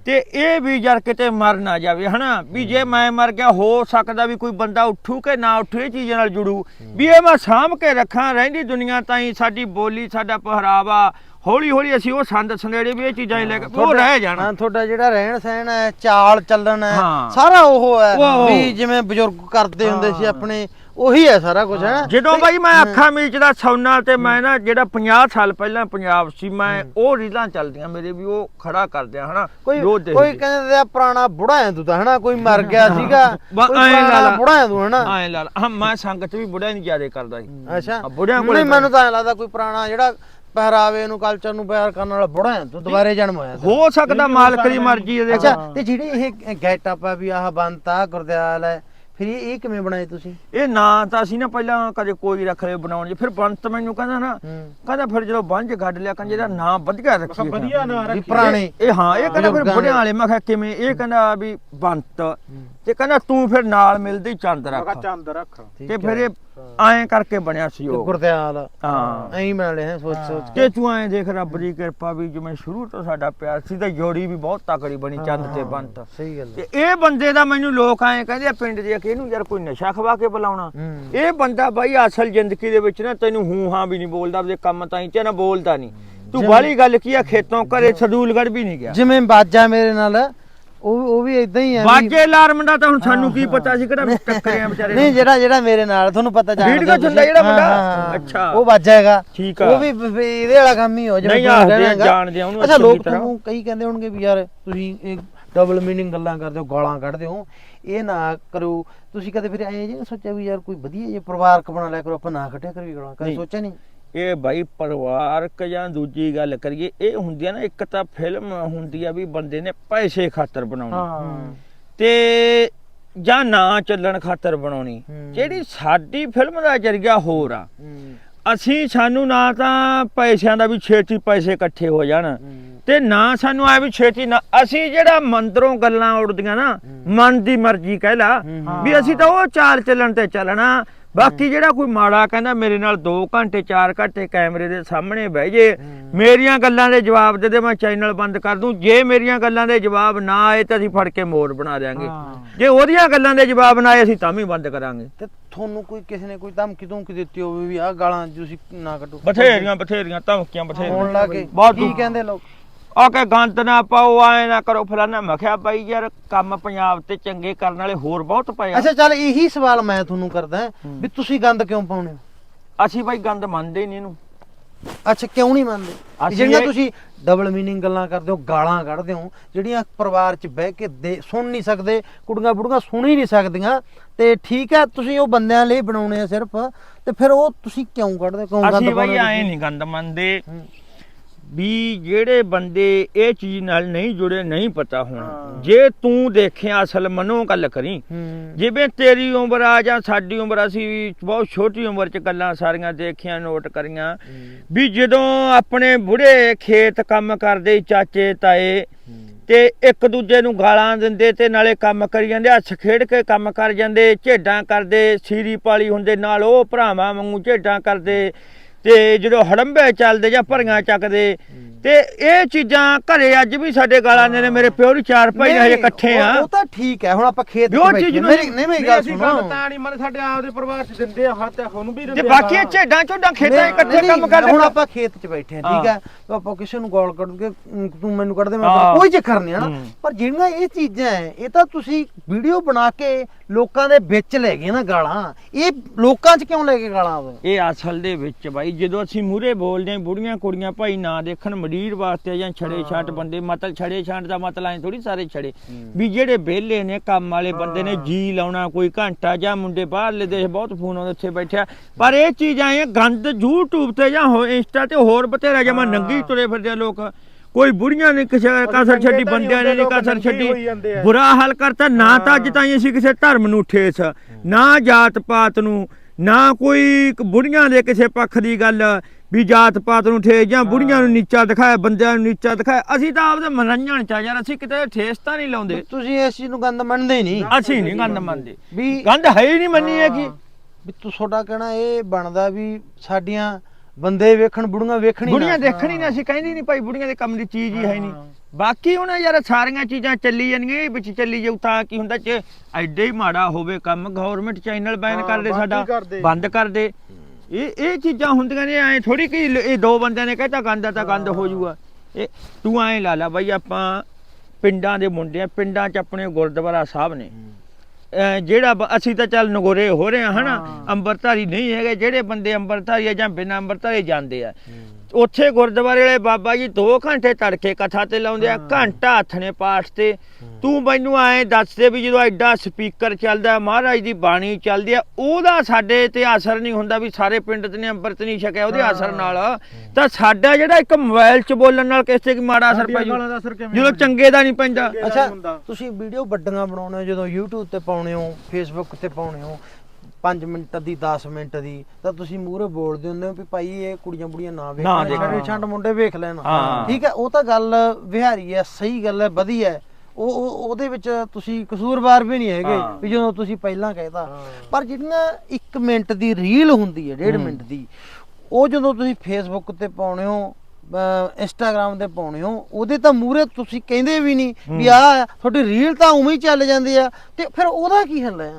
ਤੇ ਇਹ ਵੀ ਯਾਰ ਕਿਤੇ ਮਰ ਨਾ ਜਾਵੇ ਹਨਾ? ਵੀ ਜੇ ਮੈਂ ਮਰ ਗਿਆ ਹੋ ਸਕਦਾ ਵੀ ਕੋਈ ਬੰਦਾ ਉੱਠੂ ਕਿ ਨਾ ਉੱਠੂ ਇਹ ਚੀਜ਼ਾਂ ਨਾਲ ਜੁੜੂ। ਵੀ ਇਹ ਮੈਂ ਸਾਂਭ ਕੇ ਰੱਖਾਂ ਰਹਿੰਦੀ ਦੁਨੀਆ ਤਾਈਂ ਸਾਡੀ ਬੋਲੀ ਸਾਡਾ ਪਹਿਰਾਵਾ ਹੌਲੀ ਹੌਲੀ ਅਸੀਂ ਉਹ ਸੰਦ ਸੰਦੇੜੇ ਵੀ ਇਹ ਚੀਜ਼ਾਂ ਹੀ ਲੈ ਕੇ ਉਹ ਰਹਿ ਜਾਣਾ। ਹਾਂ ਤੁਹਾਡਾ ਜਿਹੜਾ ਰਹਿਣ ਸਹਿਣ ਹੈ ਚਾਲ ਚੱਲਣ ਹੈ ਹਾਂ। ਸਾਰਾ ਉਹ ਹੈ ਉਹ- ਵੀ ਜਿਵੇਂ ਬਜ਼ੁਰਗ ਕਰਦੇ ਹੁੰਦੇ ਸੀ ਆਪਣੇ ਉਹੀ ਹੈ ਸਾਰਾ ਕੁਝ ਹੈ ਜਦੋਂ ਬਾਈ ਮੈਂ ਅੱਖਾਂ ਮੀਚਦਾ ਸੌਣਾ ਤੇ ਮੈਂ ਨਾ ਜਿਹੜਾ 50 ਸਾਲ ਪਹਿਲਾਂ ਪੰਜਾਬ ਸੀ ਮੈਂ ਉਹ ਰੀਲਾਂ ਚੱਲਦੀਆਂ ਮੇਰੇ ਵੀ ਉਹ ਖੜਾ ਕਰਦਿਆਂ ਹਨਾ? ਕੋਈ ਰੋਜ਼ ਦੇਖਦੇ। ਕੋਈ ਕਹਿੰਦੇ ਆ ਪੁਰਾਣਾ ਬੁੜਾ ਹੈ ਤੂੰ ਤਾਂ ਹਨਾ? ਕੋਈ ਮਰ ਗਿਆ ਸੀਗਾ ਬਸ ਕੋਈ ਐਂ ਲਾ ਪੁਰਾਣਾ ਲਾ। ਬੁੜਾ ਹੈ ਤੂੰ ਹਨਾ? ਐਂ ਲਾ ਲਾ। ਹਾਂ ਮੈਂ ਸੰਗਤ ਵੀ ਬੁੜਿਆਂ ਨਹੀਂ ਜ਼ਿਆਦਾ ਕਰਦਾ ਸੀ। ਅੱਛਾ। ਆ, ਬੁੜਿਆਂ ਕੋਲੇ ਨਹੀਂ ਮੈਨੂੰ ਤਾਂ ਐਂ ਲੱਗਦਾ ਕੋਈ ਪੁਰਾਣਾ ਜਿਹੜਾ ਪਹਿਰਾਵੇ ਨੂੰ ਕਲਚਰ ਨੂੰ ਪਿਆਰ ਕਰਨ ਵਾਲਾ ਬੁੜਾ ਹੈ ਤੂੰ ਦੁਬਾਰੇ ਜਨਮ ਹੋਇਆ ਤੇਰਾ। ਹੋ ਸਕਦਾ ਮਾਲਕ ਦੀ ਮਰਜ਼ੀ ਹੈ ਦੇਖੋ ਅੱਛਾ ਤੇ ਜਿਹੜੇ ਇਹ ਗੈਟ ਅਪ ਆ ਵੀ ਆਹ ਬੰਤਾ ਗੁਰਦਿਆਲ ਹੈ ਫਿਰ ਇਹ ਇਹ ਕਿਵੇਂ ਬਣਾਏ ਤੁਸੀਂ? ਇਹ ਨਾਂ ਤਾਂ ਅਸੀਂ ਨਾ ਪਹਿਲਾਂ ਕਦੇ ਕੋਈ ਰੱਖ ਲਿਆ ਬਣਾਉਣ ਜੀ ਫਿਰ ਬੰਤ ਮੈਨੂੰ ਕਹਿੰਦਾ ਨਾ ਹੂੰ। ਕਹਿੰਦਾ ਫਿਰ ਜਦੋਂ ਬੰਜ ਗੱਡ ਲਿਆ ਕਹਿੰਦਾ ਇਹਦਾ ਨਾਂ ਵਧੀਆ ਰੱਖੀ ਵਧੀਆ ਨਾ ਵੀ ਰੱਖੀ ਪੁਰਾਣੇ ਇਹ ਹਾਂ ਇਹ ਕਹਿੰਦਾ ਫਿਰ ਬੁੜਿਆਂ। ਵਾਲੇ ਮੈਂ ਕਿਹਾ ਕਿਵੇਂ? ਇਹ ਕਹਿੰਦਾ ਵੀ ਬੰਤ। ਤੇ ਕਹਿੰਦਾ ਤੂੰ ਫਿਰ ਨਾਲ ਮਿਲਦੀ ਚੰਦ ਮੈਂ ਕਿਹਾ ਰੱਖ। ਚੰਦ ਰੱਖ। ਤੇ। ਫਿਰ ਇਹ ਐਂ ਕਰਕੇ ਬਣਿਆ ਸੀ ਤੇ ਉਹ ਗੁਰਦਿਆਲ। ਹਾਂ। ਐਂ ਹੀ ਬਣਾ ਲਿਆ ਹੈ। ਸੋਚ ਸੋਚ ਕੇ। ਤੇ ਤੂੰ ਐਂ ਦੇਖ ਰੱਬ ਦੀ ਕਿਰਪਾ ਵੀ ਜਿਵੇਂ ਸ਼ੁਰੂ ਤੋਂ ਸਾਡਾ ਪਿਆਰ ਸੀ ਤਾਂ ਜੋੜੀ ਵੀ ਬਹੁਤ ਤਕੜੀ ਬਣੀ ਚੰਦ ਤੇ ਬੰਤ। ਸਹੀ ਗੱਲ ਹੈ। ਤੇ ਇਹ ਬੰਦੇ ਦਾ ਮੈਨੂੰ ਲੋਕ ਐਂ ਕਹਿੰਦੇ ਆ ਪਿੰਡ ਦੇ ਕਿ ਇਹਨੂੰ ਯਾਰ ਕੋਈ ਨਸ਼ਾ ਖਵਾ ਕੇ ਬੁਲਾਉਣਾ। ਹੂੰ। ਇਹ ਬੰਦਾ ਬਾਈ ਅਸਲ ਜ਼ਿੰਦਗੀ ਦੇ ਵਿੱਚ ਨਾ ਤੈਨੂੰ ਹੂੰ ਹਾਂ ਵੀ ਨਹੀਂ ਬੋਲਦਾ ਆਪਦੇ ਕੰਮ ਤਾਂ ਹੀ ਤੇ ਨਾ ਬੋਲਦਾ ਨਹੀਂ। ਤੂੰ ਜਿਵੇਂ- ਬਾਹਲੀ ਗੱਲ ਕੀ ਆ ਖੇਤੋਂ ਘਰੇ ਸਰਦੂਲਗੜ ਵੀ ਨਹੀਂ ਗਿਆ। ਜਿਵੇਂ ਬਾਜਾ ਮੇਰੇ ਨਾਲ ਉਹ ਉਹ ਵੀ ਇਦਾਂ ਹੀ ਵੀ- ਬਾਜੇ ਅਲਾਰਮ ਦਾ ਤਾਂ ਹੁਣ ਸਾਨੂੰ ਕੀ ਪਤਾ ਸੀ ਕਿਹੜਾ ਟੱਕਰਿਆ ਵਿਚਾਰੇ ਨਹੀਂ ਜਿਹੜਾ ਜਿਹੜਾ ਮੇਰੇ ਨਾਲ ਤੁਹਾਨੂੰ ਪਤਾ ਜਾਣਦੇ ਵੀਡੀਓ 'ਚ ਤੁਸੀਂ। ਹੁੰਦਾ ਜਿਹੜਾ ਮੁੰਡਾ? ਅੱਛਾ। ਉਹ ਬਾਜਾ ਹੈਗਾ ਠੀਕ ਆ। ਉਹ ਵੀ ਇਹਦੇ ਵਾਲਾ ਕੰਮ ਹੀ ਹੋ ਜਿਵੇਂ ਨਹੀਂ ਆ, ਜਾਣਦੇ ਆ ਉਹਨੂੰ ਅੱਛਾ ਲੋਕ। ਤੁਹਾਨੂੰ ਕਈ ਕਹਿੰਦੇ ਹੋਣਗੇ ਵੀ ਯਾਰ ਤੁਸੀਂ ਇਹ ਡਬਲ ਮੀਨਿੰਗ ਗੱਲਾਂ ਕਰਦੇ ਹੋ ਗਾਲਾਂ ਕੱਢਦੇ ਹੋ ਇਹ ਨਾ ਕਰੋ ਤੁਸੀਂ ਕਦੇ ਫਿਰ ਐਂ ਜੇ ਸੋਚਿਆ ਵੀ ਯਾਰ ਕੋਈ ਵਧੀਆ ਜੇ ਪਰਿਵਾਰਕ ਬਣਾ ਲਿਆ ਕਰੋ ਆਪਾਂ ਨਾ ਕੱਢਿਆ ਕਰ ਗਾਲਾਂ ਕਦੇ। ਸੋਚਿਆ ਨਹੀਂ ਇਹ ਬਾਈ ਪਰਿਵਾਰਕ ਜਾਂ ਦੂਜੀ ਗੱਲ ਕਰੀਏ ਇਹ ਹੁੰਦੀ ਆ ਨਾ ਇੱਕ ਤਾਂ ਫਿਲਮ ਹੁੰਦੀ ਆ ਵੀ ਬੰਦੇ ਨੇ ਪੈਸੇ ਖਾਤਰ ਬਣਾਉਣੀ। ਤੇ ਜਾਂ ਨਾਂ ਚੱਲਣ ਖਾਤਰ ਬਣਾਉਣੀ। ਜਿਹੜੀ ਸਾਡੀ ਫਿਲਮ ਦਾ ਜਰੀਆ ਹੋਰ ਆ। ਅਸੀਂ ਸਾਨੂੰ ਨਾ ਤਾਂ ਪੈਸਿਆਂ ਦਾ ਵੀ ਛੇਤੀ ਪੈਸੇ ਇਕੱਠੇ ਹੋ ਜਾਣ। ਤੇ ਨਾ ਸਾਨੂੰ ਆ ਵੀ ਛੇਤੀ ਨਾ ਅਸੀਂ ਜਿਹੜਾ ਮੰਦਰੋਂ ਗੱਲਾਂ ਉੜਦੀਆਂ ਨਾ ਮਨ ਦੀ ਮਰਜ਼ੀ ਕਹਿ ਲਾ। ਵੀ ਅਸੀਂ ਤਾਂ ਉਹ ਚਾਲ ਚੱਲਣ ਤੇ ਚੱਲਣਾ। ਬਾਕੀ ਜਿਹੜਾ ਕੋਈ ਮਾੜਾ ਕਹਿੰਦਾ ਮੇਰੇ ਨਾਲ 2 ਘੰਟੇ 4 ਘੰਟੇ ਕੈਮਰੇ ਦੇ ਸਾਹਮਣੇ ਬਹਿ ਜੇ ਮੇਰੀਆਂ ਗੱਲਾਂ ਦੇ ਜਵਾਬ ਦੇ ਦੇ ਮੈਂ ਚੈਨਲ ਬੰਦ ਕਰ ਦੂੰ। ਜੇ ਮੇਰੀਆਂ ਗੱਲਾਂ ਦੇ ਜਵਾਬ ਨਾ ਆਏ ਤਾਂ ਅਸੀਂ ਫੜ ਕੇ ਮੋੜ ਬਣਾ ਦੇਾਂਗੇ। ਜੇ ਉਹਦੀਆਂ ਗੱਲਾਂ ਦੇ ਜਵਾਬ ਨਾ ਆਏ ਅਸੀਂ ਤਾਂ ਵੀ ਬੰਦ ਕਰਾਂਗੇ। ਤੇ ਤੁਹਾਨੂੰ ਕੋਈ ਕਿਸੇ ਨੇ ਕੋਈ ਧਮਕੀ ਧਮਕੀ ਦਿੱਤੀ ਹੋਵੇ ਵੀ ਆਹ ਗਾਲਾਂ ਤੁਸੀਂ ਨਾ ਕੱਢੋ? ਬਥੇਰੀਆਂ ਬਥੇਰੀਆਂ ਧਮਕੀਆਂ ਹੋਣ ਬਥੇਰੀਆਂ ਲਾ ਕੇ ਬਹੁਤ ਕੀ ਕਹਿੰਦੇ ਲੋਕ? ਆ ਕੇ ਗੰਦ ਨਾ ਪਾਓ ਐ ਨਾ ਕਰੋ। ਫਲਾਨਾ ਮੈਂ ਕਿਹਾ ਬਾਈ ਯਾਰ ਕੰਮ ਪੰਜਾਬ ਤੇ ਚੰਗੇ ਕਰਨ ਵਾਲੇ ਹੋਰ ਬਹੁਤ ਪਏ ਆ। ਅੱਛਾ ਚੱਲ ਇਹੀ ਸਵਾਲ ਮੈਂ ਤੁਹਾਨੂੰ ਕਰਦਾ ਵੀ ਤੁਸੀਂ ਗੰਦ ਕਿਉਂ ਪਾਉਣੇ ਹੋ? ਅਸੀਂ ਬਾਈ ਗੰਦ ਮੰਨਦੇ ਨਹੀਂ ਇਹਨੂੰ। ਅੱਛਾ ਕਿਉਂ ਨਹੀਂ ਮੰਨਦੇ? ਜਿਹੜੀਆਂ ਤੁਸੀਂ ਡਬਲ ਮੀਨਿੰਗ ਗੱਲਾਂ ਕਰਦੇ ਹੋ ਗਾਲਾਂ ਕੱਢਦੇ ਹੋ ਜਿਹੜੀਆਂ ਪਰਿਵਾਰ 'ਚ ਬਹਿ ਕੇ ਸੁਣ ਨਹੀਂ ਸਕਦੇ ਕੁੜੀਆਂ ਬੁੜੀਆਂ ਸੁਣ ਹੀ ਨਹੀਂ ਸਕਦੀਆਂ ਤੇ ਠੀਕ ਹੈ ਤੁਸੀਂ ਉਹ ਬੰਦਿਆਂ ਲਈ ਬਣਾਉਣੇ ਆ ਸਿਰਫ ਤੇ ਫਿਰ ਉਹ ਤੁਸੀਂ ਕਿਉਂ ਕੱਢਦੇ ਕਿਉਂ ਗੰਦ ਅਸੀਂ ਬਾਈ ਐ? ਨਹੀਂ ਗੰਦ ਮੰਨਦੇ। ਵੀ ਜਿਹੜੇ ਬੰਦੇ ਇਹ ਚੀਜ਼ ਨਾਲ ਨਹੀਂ ਜੁੜੇ ਨਹੀਂ ਪਤਾ ਹੁਣ। ਜੇ ਤੂੰ ਦੇਖਿਆ ਅਸਲ ਮਨੋਂ ਗੱਲ ਕਰੀ ਜਿਵੇਂ ਤੇਰੀ ਉਮਰ ਆ ਜਾਂ ਸਾਡੀ ਉਮਰ ਅਸੀਂ ਬਹੁਤ ਛੋਟੀ ਉਮਰ 'ਚ ਗੱਲਾਂ ਸਾਰੀਆਂ ਦੇਖੀਆਂ ਨੋਟ ਕਰੀਆਂ। ਵੀ ਜਦੋਂ ਆਪਣੇ ਬੁੜੇ ਖੇਤ ਕੰਮ ਕਰਦੇ ਚਾਚੇ ਤਾਏ ਤੇ ਇੱਕ ਦੂਜੇ ਨੂੰ ਗਾਲਾਂ ਦਿੰਦੇ ਤੇ ਨਾਲੇ ਕੰਮ ਕਰੀ ਜਾਂਦੇ ਹੱਸ ਖੇਡ ਕੇ ਕੰਮ ਕਰ ਜਾਂਦੇ ਝੇਡਾਂ ਕਰਦੇ ਸੀਰੀ ਪਾਲੀ ਹੁੰਦੇ ਨਾਲ ਉਹ ਭਰਾਵਾਂ ਵਾਂਗੂ ਝੇਡਾਂ ਕਰਦੇ। ਤੇ ਜਦੋਂ ਹੜੰਬੇ ਚੱਲਦੇ ਜਾਂ ਭਰੀਆਂ ਚੱਕਦੇ ਤੇ ਇਹ ਚੀਜ਼ਾਂ ਘਰੇ ਅੱਜ ਵੀ ਸਾਡੇ ਗਾਲਾਂ ਦੇ ਨੇ ਮੇਰੇ ਪਿਓ ਦੀ ਚਾਰ ਭਾਈ ਨੇ ਹਜੇ ਇਕੱਠੇ ਆ ਉਹ- ਤਾਂ ਠੀਕ ਹੈ ਹੁਣ ਆਪਾਂ ਖੇਤ 'ਚ ਬੈਠੇ ਮੇਰੀ ਨਹੀਂ ਮੇਰੀ ਗੱਲ ਸੁਣੋ। ਤਾਂ ਨਹੀਂ ਮਨ ਸਾਡੇ ਆਪਦੇ ਪਰਿਵਾਰ ਚ ਦਿੰਦੇ ਆ ਹੱਥ ਹੁਣ ਵੀ ਤੇ ਬਾਕੀ ਇਹ। ਝੇਡਾਂ ਝੋਡਾਂ ਖੇਤਾਂ ਇਕੱਠੇ ਕੰਮ ਕਰਦੇ ਹੁਣ ਆਪਾਂ ਖੇਤ 'ਚ ਬੈਠੇ ਆ ਠੀਕ ਹਾਂ। ਤਾਂ ਆਪਾਂ ਕਿਸੇ ਨੂੰ ਗਾਲ ਕੱਢ ਕੇ ਤੂੰ ਮੈਨੂੰ ਕੱਢ ਦੇ ਮੈਂ ਕੋਈ ਚੱਕਰ ਨਹੀਂ ਹਨਾ। ਪਰ ਜਿਹੜੀਆਂ ਇਹ ਚੀਜ਼ਾਂ ਹੈ ਇਹ ਤਾਂ ਤੁਸੀਂ ਵੀਡੀਓ ਬਣਾ ਕੇ ਲੋਕਾਂ ਦੇ ਵਿੱਚ ਲੈ ਗਏ ਨਾ ਗਾਲਾਂ। ਇਹ ਲੋਕਾਂ 'ਚ ਕਿਉਂ ਲੈ ਕੇ ਗਾਲਾਂ ਇਹ ਅਸਲ ਦੇ ਵਿੱਚ ਬਾਈ ਜਦੋਂ ਅਸੀਂ ਮੂਰੇ ਬੋਲਦੇ ਆਂ ਬੁੜੀਆਂ ਕੁੜੀਆਂ ਭਾਈ ਨਾ ਦੇਖਣ ਮਡੀਰ ਵਾਸਤੇ ਜਾਂ ਛੜੇ ਛਾਟ ਬੰਦੇ ਮਤਲਬ ਛੜੇ ਛਾਟ ਦਾ ਮਤਲਬ ਐ ਥੋੜੀ ਸਾਰੇ ਛੜੇ। ਵੀ ਜਿਹੜੇ ਵਿਹਲੇ ਨੇ ਕੰਮ ਵਾਲੇ ਬੰਦੇ ਨੇ ਜੀ ਲਾਉਣਾ ਕੋਈ ਘੰਟਾ ਜਾਂ ਮੁੰਡੇ ਬਾਹਰਲੇ ਦੇਸ਼ ਬਹੁਤ ਫੋਨ ਆਉਂਦੇ ਉੱਥੇ ਬੈਠਿਆ। ਪਰ ਇਹ ਚੀਜ਼ਾਂ ਇਹ ਗੰਦ YouTube ਤੇ ਜਾਂ ਹੋ ਇੰਸਟਾ ਤੇ ਹੋਰ ਬਥੇਰਾ ਜਮਾ ਨੰਗੀ ਤੁਰੇ ਫਿਰਦੇ ਆ ਲੋਕ। ਕੋਈ ਬੁੜੀਆਂ ਨੇ ਕਿਸੇ ਕਸਰ ਛੱਡੀ ਬੰਦਿਆਂ ਨੇ ਨਹੀਂ ਕਸਰ ਛੱਡੀ। ਬੁਰਾ ਹਾਲ ਕਰਤਾ ਨਾ ਤਾਂ ਅੱਜ ਤਾਈਂ ਅਸੀਂ ਕਿਸੇ ਧਰਮ ਨੂੰ ਠੇਸ ਨਾ ਜਾਤ ਪਾਤ ਨੂੰ ਨਾ ਕੋਈ ਬੁੜੀਆਂ ਦੇ ਕਿਸੇ ਪੱਖ ਦੀ ਗੱਲ ਵੀ ਜਾਤ ਪਾਤ ਨੂੰ ਠੇਸ ਜਾਂ ਬੁੜੀਆਂ ਨੂੰ ਨੀਚਾ ਦਿਖਾਇਆ ਬੰਦਿਆਂ ਨੂੰ ਨੀਚਾ ਦਿਖਾਇਆ। ਅਸੀਂ ਤਾਂ ਆਪਦੇ ਮਨੋਰੰਜਨ ਚ ਆ ਯਾਰ ਅਸੀਂ ਕਿਤੇ ਠੇਸ ਤਾਂ ਨਹੀਂ ਲਾਉਂਦੇ। ਤੁਸੀਂ ਇਸ ਚੀਜ਼ ਨੂੰ ਗੰਦ ਮੰਨਦੇ ਹੀ ਨਹੀਂ। ਅਸੀਂ ਨਹੀਂ ਗੰਦ ਮੰਨਦੇ। ਵੀ ਗੰਦ ਹੈ ਹੀ ਨਹੀਂ ਮੰਨੀ ਹੈਗੀ ਵੀ ਤੂੰ ਤੁਹਾਡਾ ਕਹਿਣਾ ਇਹ ਬਣਦਾ ਵੀ ਸਾਡੀਆਂ ਬੰਦੇ ਵੇਖਣ ਬੁੜੀਆਂ ਵੇਖਣੀ। ਬੁੜੀਆਂ ਦੇਖਣੀ ਨਾ ਅਸੀਂ ਕਹਿੰਦੇ ਨਹੀਂ ਭਾਈ ਬੁੜੀਆਂ ਦੇ ਕੰਮ ਦੀ ਚੀਜ਼ ਹੀ ਹੈ ਨਹੀਂ। ਬਾਕੀ ਹੁਣ ਯਾਰ ਸਾਰੀਆਂ ਚੀਜ਼ਾਂ ਚੱਲੀ ਜਾਂਦੀਆਂ ਇਹ ਵਿੱਚ ਚੱਲੀ ਜਾਊ ਤਾਂ ਕੀ ਹੁੰਦਾ ਜੇ ਐਡੇ ਹੀ ਮਾੜਾ ਹੋਵੇ ਕੰਮ ਗਵਰਨਮੈਂਟ ਚੈਨਲ ਬੈਨ ਹਾਂ, ਕਰ ਦੇ ਹੀ ਸਾਡਾ। ਬੰਦ ਕਰ ਦੇ। ਇਹ ਇਹ ਚੀਜ਼ਾਂ ਹੁੰਦੀਆਂ ਨੇ ਐ ਥੋੜੀ ਕਿ ਇਹ ਦੋ ਬੰਦਿਆਂ ਨੇ ਕਹਿਤਾ ਗੰਦ ਤਾਂ ਗੰਦ ਹੋ ਜਾਊਗਾ ਇਹ ਤੂੰ ਐਂ ਲਾ ਲਾ ਬਾਈ ਆਪਾਂ ਪਿੰਡਾਂ ਦੇ ਮੁੰਡੇ ਆ ਪਿੰਡਾਂ 'ਚ ਆਪਣੇ ਗੁਰਦੁਆਰਾ ਸਾਹਿਬ ਨੇ। ਜਿਹੜਾ ਅਸੀਂ ਤਾਂ ਚੱਲ ਨਗੋਰੇ ਹੋ ਰਹੇ ਆ ਹਨਾ? ਅੰਮ੍ਰਿਤਧਾਰੀ ਨਹੀਂ ਹੈਗੇ ਜਿਹੜੇ ਬੰਦੇ ਅੰਮ੍ਰਿਤਧਾਰੀ ਆ ਜਾਂ ਬਿਨਾਂ ਅੰਮ੍ਰਿਤਧਾਰੀ ਜਾਂਦੇ ਆ। ਉੱਥੇ ਗੁਰਦੁਆਰੇ ਵਾਲੇ ਬਾਬਾ ਜੀ 2 ਘੰਟੇ ਤੜਕੇ ਕਥਾ ਤੇ ਲਾਉਂਦੇ ਆ ਘੰਟਾ ਹੱਥ ਨੇ ਪਾਠ ਤੇ। ਤੂੰ ਮੈਨੂੰ ਐਂ ਦੱਸ ਦੇ ਵੀ ਜਦੋਂ ਐਡਾ ਸਪੀਕਰ ਚੱਲਦਾ ਮਹਾਰਾਜ ਦੀ ਬਾਣੀ ਚੱਲਦੀ ਆ ਉਹਦਾ ਸਾਡੇ ਤੇ ਅਸਰ ਨਹੀਂ ਹੁੰਦਾ ਵੀ ਸਾਰੇ ਪਿੰਡ ਤੇ ਨੇ ਅੰਮ੍ਰਿਤ ਨਹੀਂ ਛਕਿਆ ਉਹਦੇ ਅਸਰ ਨਾਲ। ਤਾਂ ਸਾਡਾ ਜਿਹੜਾ ਇੱਕ ਮੋਬਾਈਲ 'ਚ ਬੋਲਣ ਨਾਲ ਕਿਸੇ ਤੇ ਕੀ ਮਾੜਾ ਅਸਰ ਪੈ ਜਦੋਂ? ਚੰਗੇ ਦਾ ਨਹੀਂ ਪੈਂਦਾ। ਅੱਛਾ। ਤੁਸੀਂ ਵੀਡੀਓ ਵੱਡੀਆਂ ਬਣਾਉਣੇ ਜਦੋਂ YouTube ਤੇ ਪਾਉਣੇ ਹੋ Facebook ਤੇ ਪਾਉਣੇ ਹੋ 5 ਮਿੰਟ ਦੀ 10 ਮਿੰਟ ਦੀ ਤਾਂ ਤੁਸੀਂ ਮੂਹਰੇ ਬੋਲਦੇ ਹੁੰਦੇ ਹੋ ਵੀ ਭਾਈ ਇਹ ਕੁੜੀਆਂ ਬੁੜੀਆਂ ਨਾ ਵੇਖਣ। ਛੜੇ ਛੰਡ ਮੁੰਡੇ ਵੇਖ ਲੈਣ। ਠੀਕ ਹੈ ਉਹ ਤਾਂ ਗੱਲ ਵਿਹਾਰੀ ਹੈ ਸਹੀ ਗੱਲ ਹੈ ਵਧੀਆ ਹੈ। ਉਹ ਉਹ- ਉਹਦੇ ਵਿੱਚ ਤੁਸੀਂ ਕਸੂਰਵਾਰ ਵੀ ਨਹੀਂ ਹੈਗੇ। ਵੀ ਜਦੋਂ ਤੁਸੀਂ ਪਹਿਲਾਂ ਕਹਿਤਾ। ਪਰ ਜਿਹੜੀਆਂ 1 ਮਿੰਟ ਦੀ ਰੀਲ ਹੁੰਦੀ ਹੈ 1.5 ਮਿੰਟ ਦੀ ਉਹ ਜਦੋਂ ਤੁਸੀਂ ਫੇਸਬੁੱਕ ਤੇ ਪਾਉਣੇ ਹੋ ਇੰਸਟਾਗ੍ਰam ਤੇ ਪਾਉਣੇ ਹੋ ਉਹਦੇ ਤਾਂ ਮੂਹਰੇ ਤੁਸੀਂ ਕਹਿੰਦੇ ਵੀ ਨਹੀਂ ਵੀ ਆ ਤੁਹਾਡੀ ਰੀਲ ਤਾਂ ਉਵੇਂ ਹੀ ਚੱਲ ਜਾਂਦੀ ਆ। ਤੇ ਫਿਰ ਉਹਦਾ ਕੀ ਹੱਲ ਹੈ?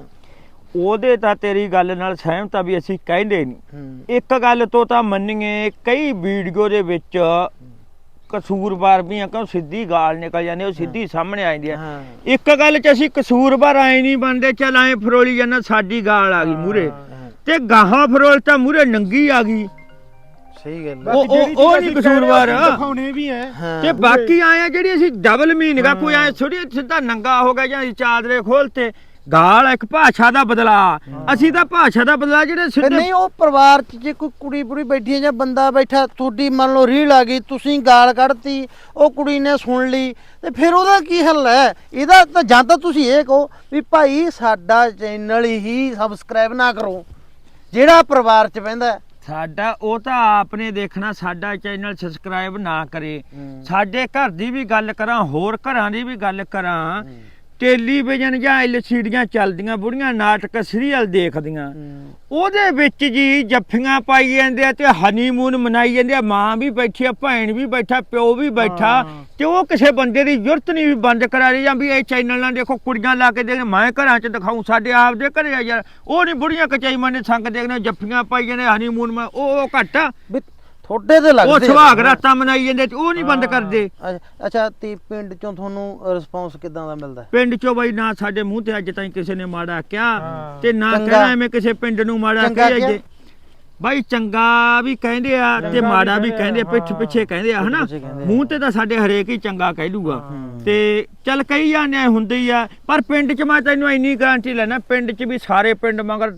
ਉਹਦੇ ਤਾਂ ਤੇਰੀ ਗੱਲ ਨਾਲ ਸਹਿਮਤ ਆ ਵੀ ਅਸੀਂ ਕਹਿੰਦੇ ਨਹੀਂ। ਇੱਕ ਗੱਲ ਤੋਂ ਤਾਂ ਮੰਨੀਏ ਕਈ ਵੀਡੀਓ ਦੇ ਵਿੱਚ ਕਸੂਰਵਾਰ ਵੀ ਆ ਕਿਉਂ ਸਿੱਧੀ ਗਾਲ ਨਿਕਲ ਜਾਂਦੀ ਉਹ ਸਿੱਧੀ ਸਾਹਮਣੇ ਆ ਜਾਂਦੀ ਆ। ਹਾਂ। ਇੱਕ ਗੱਲ 'ਚ ਅਸੀਂ ਕਸੂਰਵਾਰ ਆਏ ਨਹੀਂ ਬਣਦੇ ਚੱਲ ਐ ਫਰੋਲੀ ਜਾਂਦਾ ਸਾਡੀ ਗਾਲ ਆ ਗਈ ਮੂਰੇ ਤੇ ਗਾਹਾਂ ਫਰੋਲ ਤਾਂ ਮੂਰੇ ਨੰਗੀ ਆ ਗਈ। ਸਹੀ ਗੱਲ ਉਹ- ਉਹ ਨਹੀਂ ਕਸੂਰਵਾਰ। ਆ। ਦਿਖਾਉਣੇ ਵੀ ਹੈ ਹਾਂ। ਤੇ ਬਾਕੀ ਆਏ ਆ ਜਿਹੜੀ ਅਸੀਂ ਡਬਲ ਮੀਨਗਾ ਕੋਈ ਐ ਥੋੜੀ ਸਿੱਧਾ ਨੰਗਾ ਹੋ ਗਿਆ ਜਾਂ ਚਾਦਰੇ ਖੋਲਤੇ ਗਾਲ ਇੱਕ ਭਾਸ਼ਾ ਦਾ ਬਦਲਾ। ਅਸੀਂ ਤਾਂ ਭਾਸ਼ਾ ਦਾ ਬਦਲਾ ਜਿਹੜੇ ਫਿਰ ਸਿੱਧੇ ਨਹੀਂ ਉਹ ਪਰਿਵਾਰ 'ਚ ਜੇ ਕੋਈ ਕੁੜੀ ਬੁੜੀ ਬੈਠੀ ਹੈ ਜਾਂ ਬੰਦਾ ਬੈਠਾ ਤੁਹਾਡੀ ਮੰਨ ਲਓ ਰੀਲ ਆ ਗਈ ਤੁਸੀਂ ਗਾਲ ਕੱਢਤੀ ਉਹ ਕੁੜੀ ਨੇ ਸੁਣ ਲਈ ਤੇ ਫਿਰ ਉਹਦਾ ਕੀ ਹੱਲ ਹੈ? ਇਹਦਾ ਤਾਂ ਜਾਂ ਤਾਂ ਤੁਸੀਂ ਇਹ ਕਹੋ ਵੀ ਭਾਈ ਸਾਡਾ ਚੈਨਲ ਹੀ ਸਬਸਕ੍ਰਾਈਬ ਨਾ ਕਰੋ ਜਿਹੜਾ ਪਰਿਵਾਰ 'ਚ ਬਹਿੰਦਾ ਹੈ। ਸਾਡਾ ਉਹ ਤਾਂ ਆਪਨੇ ਦੇਖਣਾ ਸਾਡਾ ਚੈਨਲ ਸਬਸਕ੍ਰਾਈਬ ਨਾ ਕਰੇ। ਸਾਡੇ ਘਰ ਦੀ ਵੀ ਗੱਲ ਕਰਾਂ ਹੋਰ ਘਰਾਂ ਦੀ ਵੀ ਗੱਲ ਕਰਾਂ ਟੈਲੀਵਿਜ਼ਨ ਜਾਂ ਐਲਸੀਡੀਆਂ ਚੱਲਦੀਆਂ ਬੁੜੀਆਂ ਨਾਟਕ ਸੀਰੀਅਲ ਦੇਖਦੀਆਂ। ਉਹਦੇ ਵਿੱਚ ਜੀ ਜੱਫੀਆਂ ਪਾਈ ਜਾਂਦੇ ਆ ਤੇ ਹਨੀਮੂਨ ਮਨਾਈ ਜਾਂਦੇ ਆ। ਮਾਂ ਵੀ ਬੈਠੀ ਆ ਭੈਣ ਵੀ ਬੈਠਾ ਪਿਓ ਵੀ ਬੈਠਾ। ਤੇ ਉਹ ਕਿਸੇ ਬੰਦੇ ਦੀ ਜ਼ਰੂਰਤ ਨਹੀਂ ਵੀ ਬੰਦ ਕਰਾ ਰਹੀ ਜਾਂ ਵੀ ਇਹ ਚੈਨਲ ਨਾਲ ਦੇਖੋ ਕੁੜੀਆਂ ਲਾ ਕੇ ਦੇਖ ਮੈਂ ਘਰਾਂ 'ਚ ਦਿਖਾਉਂ ਸਾਡੇ ਆਪ ਦੇ ਘਰੇ ਆ ਯਾਰ। ਉਹ ਨਹੀਂ ਬੁੜੀਆਂ ਕਚਾਈ ਮਾਨੇ ਸੰਗ ਦੇਖਦੇ ਜੱਫੀਆਂ ਪਾਈ ਜਾਂਦੇ ਹਨੀਮੂਨ ਮੈਂ ਉਹ ਘੱਟ ਤੁਹਾਡੇ ਤੇ ਉਹ ਲੱਗਦੇ ਸੁਹਾਗ ਰਾਤਾਂ ਮਨਾਈ ਜਾਂਦੇ ਤੇ ਉਹ ਨਹੀਂ ਬੰਦ ਕਰਦੇ ਅੱਛਾ- ਅੱਛਾ ਤੇ ਪਿੰਡ 'ਚੋਂ ਤੁਹਾਨੂੰ ਰਿਸਪੌਂਸ ਕਿਦਾਂ ਦਾ ਮਿਲਦਾ ਹੈ? ਪਿੰਡ ਚੋਂ ਬਈ ਨਾ ਸਾਡੇ ਮੂੰਹ ਤੇ ਅੱਜ ਤਾਈਂ ਕਿਸੇ ਨੇ ਮਾੜਾ ਕਿਹਾ ਹਾਂ। ਤੇ ਨਾ ਚੰਗਾ। ਕਹਿਣਾ ਐਵੇਂ ਕਿਸੇ ਪਿੰਡ ਨੂੰ ਮਾੜਾ ਚੰਗਾ ਕਿਹਾ? ਜੇ ਬਾਈ ਚੰਗਾ ਵੀ ਕਹਿੰਦੇ ਆ ਤੇ ਚੰਗਾ ਮਾੜਾ ਵੀ ਕਹਿੰਦੇ ਆ ਪਿੱਠ ਹਾਂ। ਪਿੱਛੇ ਕਹਿੰਦੇ ਆ ਹਨਾ ਪਿੱਛੇ ਕਹਿੰਦੇ ਆ। ਮੂੰਹ ਤੇ ਤਾਂ ਸਾਡੇ ਹਰੇਕ ਹੀ ਚੰਗਾ ਕਹਿ ਲੂਗਾ ਹੂੰ। ਤੇ ਚੱਲ ਕਈ ਜਾਂਦੇ ਹੁੰਦੇ ਹੀ ਆ ਪਰ ਪਿੰਡ 'ਚ ਮੈਂ ਤੈਨੂੰ ਇੰਨੀ ਗਾਰੰਟੀ ਲੈਣਾ ਪਿੰਡ 'ਚ ਵੀ ਸਾਰੇ ਪਿੰਡ ਮਗਰ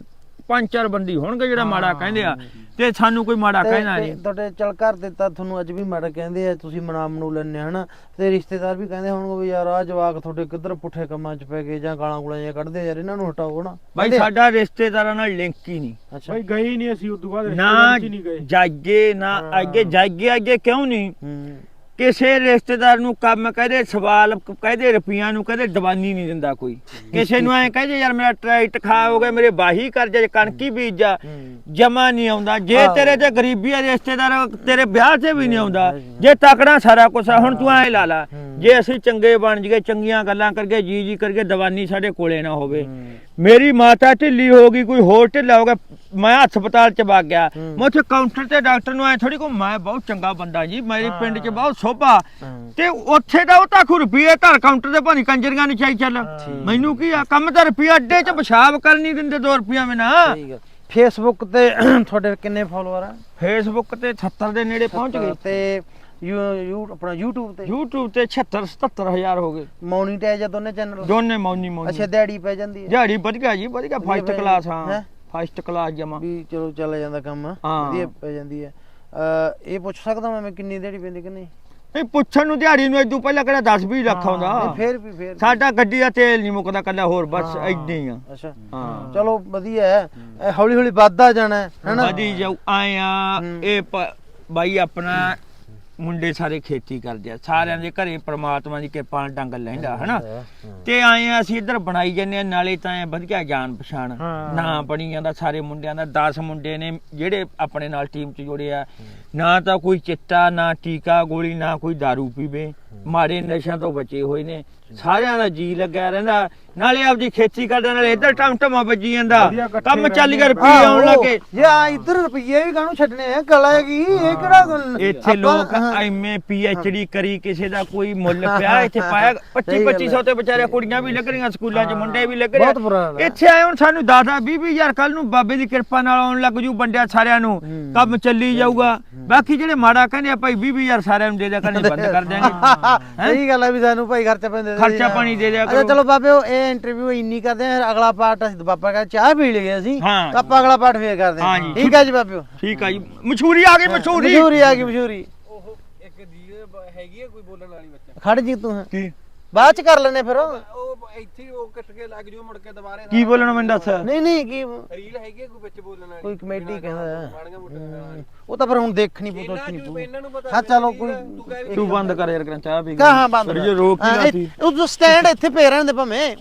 ਪੰਜ ਚਾਰ ਬੰਦੀ ਹੋਣਗੇ ਜਿਹੜਾ ਮਾੜਾ ਕਹਿੰਦੇ ਆ। ਤੇ ਸਾਨੂੰ ਕੋਈ ਮਾੜਾ ਕਹਿਣਾ ਨਹੀਂ। ਤੁਹਾਡੇ ਚਲ ਘਰ ਦੇ ਤਾਂ ਤੁਹਾਨੂੰ ਅੱਜ ਵੀ ਮਾੜਾ ਕਹਿੰਦੇ ਆ ਤੁਸੀਂ ਮਨਾ ਮਨੂ ਲੈਣੇ ਹਨਾ? ਤੇ ਰਿਸ਼ਤੇਦਾਰ ਵੀ ਕਹਿੰਦੇ ਹੋਣਗੇ ਵੀ ਯਾਰ ਆ ਜਵਾਕ ਤੁਹਾਡੇ ਕਿੱਧਰ ਪੁੱਠੇ ਕੰਮਾਂ 'ਚ ਪੈ ਗਏ ਜਾਂ ਗਾਲਾਂ ਗੁਲਾਂ ਜਾਂ ਕੱਢਦੇ ਯਾਰ ਇਹਨਾਂ ਨੂੰ ਹਟਾਓ ਨਾ। ਬਾਈ? ਸਾਡਾ ਰਿਸ਼ਤੇਦਾਰਾਂ ਨਾਲ ਲਿੰਕ ਹੀ ਨਹੀਂ। ਅੱਛਾ। ਭਾਈ ਗਏ ਹੀ ਨਹੀਂ ਅਸੀਂ ਉਦੋਂ ਬਾਅਦ ਨਾ ਰਿਸ਼ਤੇਦਾਰੀ ਚ ਹੀ ਨਹੀਂ ਗਏ। ਜਾਗੇ ਨਾ। ਅੱਗੇ ਜਾਗੇ ਅੱਗੇ ਕਿਉਂ ਨਹੀਂ? ਹੂੰ। ਕਿਸੇ ਰਿਸ਼ਤੇਦਾਰ ਨੂੰ ਕੰਮ ਕਹਦੇ ਸਵਾਲ ਕਹਦੇ ਰੁਪਈਆਂ ਨੂੰ ਕਹਦੇ ਦਵਾਨੀ ਨਹੀਂ ਦਿੰਦਾ ਕੋਈ। ਕਿਸੇ ਨੂੰ ਐ ਕਹਦੇ ਯਾਰ ਮੇਰਾ ਟਰੈਕਟ ਖਾ ਹੋ ਗਿਆ ਮੇਰੇ ਬਾਹੀ ਕਰ ਜਾ ਕਣਕੀ ਬੀਜ ਜਾ ਜਮਾ ਨਹੀਂ ਆਉਂਦਾ। ਜੇ। ਤੇਰੇ ਤੇ ਗਰੀਬੀ ਆ ਰਿਸ਼ਤੇਦਾਰ ਤੇਰੇ ਵਿਆਹ 'ਤੇ ਵੀ ਨਹੀਂ ਆਉਂਦਾ। ਜੇ ਤਕੜਾ ਸਾਰਾ ਕੁਛ ਆ ਹੁਣ ਤੂੰ ਐ ਲਾ ਲਾ ਜੇ ਅਸੀਂ ਚੰਗੇ ਬਣ ਜਗੇ ਚੰਗੀਆਂ ਗੱਲਾਂ ਕਰਕੇ ਜੀ ਜੀ ਕਰਕੇ ਦਵਾਨੀ ਸਾਡੇ ਕੋਲੇ ਨਾ ਹੋਵੇ। ਮੇਰੀ ਮਾਤਾ ਢਿੱਲੀ ਹੋ ਗਈ ਕੋਈ ਹੋਰ ਢਿੱਲਾ ਹੋ ਗਿਆ ਮੈਂ ਹਸਪਤਾਲ ਚ ਵਗ ਗਿਆ। ਮੈਂ ਉੱਥੇ ਕਾਊਂਟਰ ਤੇ ਡਾਕਟਰ ਨੂੰ ਐ ਥੋੜੀ ਕੋ ਮੈਂ ਬਹੁਤ ਚੰਗਾ ਬੰਦਾ ਜੀ ਮੇਰੇ ਪਿੰਡ ਚ ਬਹੁਤ ਸੋਭਾ। ਤੇ ਉੱਥੇ ਦਾ ਉਹ ਤਾਂ ਖੁ ਰੁਪਈਏ ਧਰ ਕਾਊਂਟਰ ਤੇ ਭਾਣੀ ਕੰਜਰੀਆਂ ਨਹੀਂ ਚਾਈ ਚੱਲ। ਮੈਨੂੰ ਕੀ ਆ ਕੰਮ ਤਾਂ ਰੁਪਈਆ ਅੱਡੇ ਚ ਪਿਸ਼ਾਬ ਕਰ ਨਹੀਂ ਦਿੰਦੇ 2 ਰੁਪਈਆ ਮੈਂ ਨਾ ਠੀਕ ਫੇਸਬੁੱਕ ਤੇ ਤੁਹਾਡੇ ਕਿੰਨੇ ਫਾਲੋਅਰ ਆ? ਫੇਸਬੁੱਕ ਤੇ 76 ਦੇ ਨੇੜੇ ਪਹੁੰਚ ਗਏ। ਤੇ ਯੂ ਯੂ ਆਪਣਾ YouTube ਤੇ? YouTube ਤੇ 76 77000 ਹੋ ਗਏ। ਮੋਨੀਟਾਈਜ਼ ਆ ਦੋਨੇ ਚੈਨਲ ਦੋਨੇ ਮੌਨੀ ਮੌਨੀ। ਅੱਛਾ ਦਿਹਾੜੀ ਪੈ ਜਾਂਦੀ ਹੈ ਦਿਹਾੜੀ ਵਧੀਆ ਜੀ ਵਧੀਆ ਵਧੀਆ ਫਸਟ ਕਲਾਸ। ਹਾਂ? ਫਸਟ ਕਲਾਸ ਜਮਾ। ਵੀ ਚਲੋ ਚੱਲ ਜਾਂਦਾ ਕੰਮ। ਵਧੀਆ ਪੈ ਜਾਂਦੀ ਹੈ ਇਹ ਪੁੱਛ ਸਕਦਾ ਮੈਂ ਮੈਂ ਕਿੰਨੀ ਦਿਹਾੜੀ ਪੈਂਦੀ ਕਿ ਨਹੀਂ ਨਹੀਂ ਪੁੱਛਣ ਨੂੰ ਦਿਹਾੜੀ ਨੂੰ ਇਦੋਂ ਪਹਿਲਾਂ ਕਿਹੜਾ 10 20 ਲੱਖ ਆਉਂਦਾ ਨਹੀਂ, ਫੇਰ ਵੀ ਫੇਰ ਵੀ। ਸਾਡਾ ਗੱਡੀ ਦਾ ਤੇਲ ਨਹੀਂ ਮੁੱਕਦਾ ਕੱਲਾ ਹੋਰ ਬਸ ਹਾਂ। ਹੀ ਆ ਅੱਛਾ ਹਾਂ ਚਲੋ ਵਧੀਆ ਹੈ ਹੌਲੀ ਹੌਲੀ ਵੱਧਦਾ ਜਾਣਾ ਹੈ ਹਨਾ ਵਧੀ ਜਾਊ ਆਇਆ ਹੂੰ। ਇਹ ਪ- ਬਾਈ ਆਪਣਾ ਮੁੰਡੇ ਸਾਰੇ ਖੇਤੀ ਕਰਦੇ ਆ ਸਾਰਿਆਂ ਦੇ ਘਰੇ ਪ੍ਰਮਾਤਮਾ ਦੀ ਕਿਰਪਾ ਨਾਲ ਡੰਗ ਲੈਂਦਾ ਹਨਾ? ਤੇ ਆਏ ਆ ਅਸੀਂ ਇੱਧਰ ਬਣਾਈ ਜੰਨੇ ਨਾਲੇ ਤਾਂ ਐਂ ਵਧੀਆ ਜਾਣ ਪਛਾਣ। ਨਾ ਬਣੀ ਜਾਂਦਾ ਸਾਰੇ ਮੁੰਡਿਆਂ ਦਾ 10 ਮੁੰਡੇ ਨੇ ਜਿਹੜੇ ਆਪਣੇ ਨਾਲ ਟੀਮ 'ਚ ਜੁੜੇ ਆ। ਨਾ ਤਾਂ ਕੋਈ ਚਿੱਟਾ ਨਾ ਟੀਕਾ ਗੋਲੀ ਨਾ ਕੋਈ दारू ਪੀਵੇ। ਮਾੜੇ ਨਸ਼ਿਆਂ ਤੋਂ ਬਚੇ ਹੋਏ ਨੇ। ਸਾਰਿਆਂ ਦਾ ਜੀ ਲੱਗਿਆ ਰਹਿੰਦਾ। ਨਾਲੇ ਆਪਦੀ ਖੇਤੀ ਕਰਦੇ ਨਾਲੇ ਇੱਧਰ ਟਮਟਮਾ ਵੱਜੀ ਜਾਂਦਾ। ਕੰਮ ਚੱਲ ਗਿਆ ਰੁਪਏ ਆਉਣ ਲੱਗੇ। ਯਾ ਇੱਧਰ ਰੁਪਈਏ ਵੀ ਕਾਹਨੂੰ ਛੱਡਣੇ ਆ? ਗਲਾ ਹੈਗੀ ਇਹ ਕਿਹੜਾ ਗੱਲ- ਇੱਥੇ ਲੋਕ। ਐਮਏ ਪੀਐਚਡੀ ਕਰੀ ਕਿਸੇ ਦਾ ਕੋਈ ਮੁੱਲ ਪਿਆ ਇੱਥੇ ਪਾਇਆ। 25 ਸਹੀ ਗੱਲ 2500 ਤੇ ਵਿਚਾਰੇ ਕੁੜੀਆਂ ਵੀ ਲੱਗ ਰਹੀਆਂ ਸਕੂਲਾਂ 'ਚ ਮੁੰਡੇ ਵੀ ਲੱਗ ਰਹੇ। ਇੱਥੇ ਆਏ ਹੁਣ ਸਾਨੂੰ 10 20 ਹਜ਼ਾਰ ਕੱਲ ਨੂੰ ਬਾਬੇ ਦੀ ਕਿਰਪਾ ਨਾਲ ਆਉਣ ਲੱਗ ਜੂ ਬੰਦਿਆ ਸਾਰਿਆਂ ਨੂੰ। ਕੰਮ ਚੱਲੀ ਜਾਊਗਾ। ਬਾਕੀ ਜਿਹੜੇ ਮਾੜਾ ਕਹਿੰਦੇ ਆ ਭਾਈ 20 ਹਜ਼ਾਰ ਸਾਰਿਆਂ ਨੂੰ ਦੇ ਦਿਆ ਕਰਨੇ ਬੰਦ ਕਰ ਦਿਆਂਗੇ। ਹੈਂ? ਸਹੀ ਗੱਲ ਹੈ ਵੀ ਸਾਨੂੰ ਭਾਈ ਖਰਚਾ ਪੈਂਦੇ ਦੇ ਖਰਚਾ ਪਾਣੀ ਦੇ ਦਿਆ ਅੱਛਾ ਕਰੋ। ਚਲੋ ਬਾਬੇ ਉਹ ਇਹ ਇੰਟਰਵਿਊ ਇੰਨੀ ਕਰਦੇ ਆ ਫਿਰ ਅਗਲਾ ਪਾਰਟ ਅਸੀਂ ਬਾਬਾ ਕਹਿੰਦਾ ਚਾਹ ਪੀ ਲਈਏ ਅਸੀਂ ਹਾਂ। ਤਾਂ ਆਪਾਂ ਅਗਲਾ ਪਾਰਟ ਫੇਰ ਕਰਦੇ ਹਾਂ। ਹਾਂ ਜੀ। ਠੀਕ ਹੈ ਜੀ ਬਾਬੇ। ਠੀਕ ਆ ਜੀ। ਮਸ਼ਹੂਰੀ ਆ ਗਈ ਮਸ਼ਹੂਰੀ। ਮਸ਼ਹੂਰੀ ਆ ਗਈ ਮਸ਼ਹੂਰੀ। ਉਹ ਇੱਕ ਦੀ ਹੈਗੀ ਹੈ ਕੋਈ ਬੋਲਣ ਵਾਲੀ ਬੱਚਾ? ਖੜ ਜੀ ਤੂੰ। ਕੀ? ਬਾਅਦ ਚ ਕਰ ਲੈਨੇ ਫਿਰ ਉਹ। ਉਹ ਇੱਥੇ ਹੀ ਉਹ ਕੱਟ ਕੇ ਲੱਗ ਜੂ ਮੁੜ ਕੇ ਦੁਬਾਰੇ ਕੀ ਬੋਲਣਾ ਮੈਨੂੰ ਦੱਸ। ਨਹੀਂ ਨਹੀਂ ਕੀ ਰੀਲ ਹੈਗੀ ਹੈ ਕੋਈ ਵਿੱਚ ਬੋਲਣ ਵਾਲੀ? ਕੋਈ ਕਮੇਡੀ ਕਹਿੰਦਾ। ਮਾੜੀਆਂ ਮੋਟੀਆਂ ਹਮ, ਉਹ ਤਾਂ ਫਿਰ ਹੁਣ ਦੇਖਣੀ ਇਹਨਾਂ ਸੋਚਣੀ ਨੂੰ ਨੂੰ ਪਤਾ ਹਾਂ ਚਲੋ ਕੋਈ ਤੂੰ ਤੂੰ ਬੰਦ ਕਰ ਯਾਰ ਕਰਾਂ ਚਾਹ ਪੀ ਕੇ। ਕਹਾਂ ਬੰਦ ਫਿਰ ਜੇ ਰੋਕ ਹੀ ਲਾਤੀ? ਇਹ- ਉਹ ਸਟੈਂਡ ਇੱਥੇ ਪੇ ਰਹਿਣ ਦੇ ਭਾਵੇਂ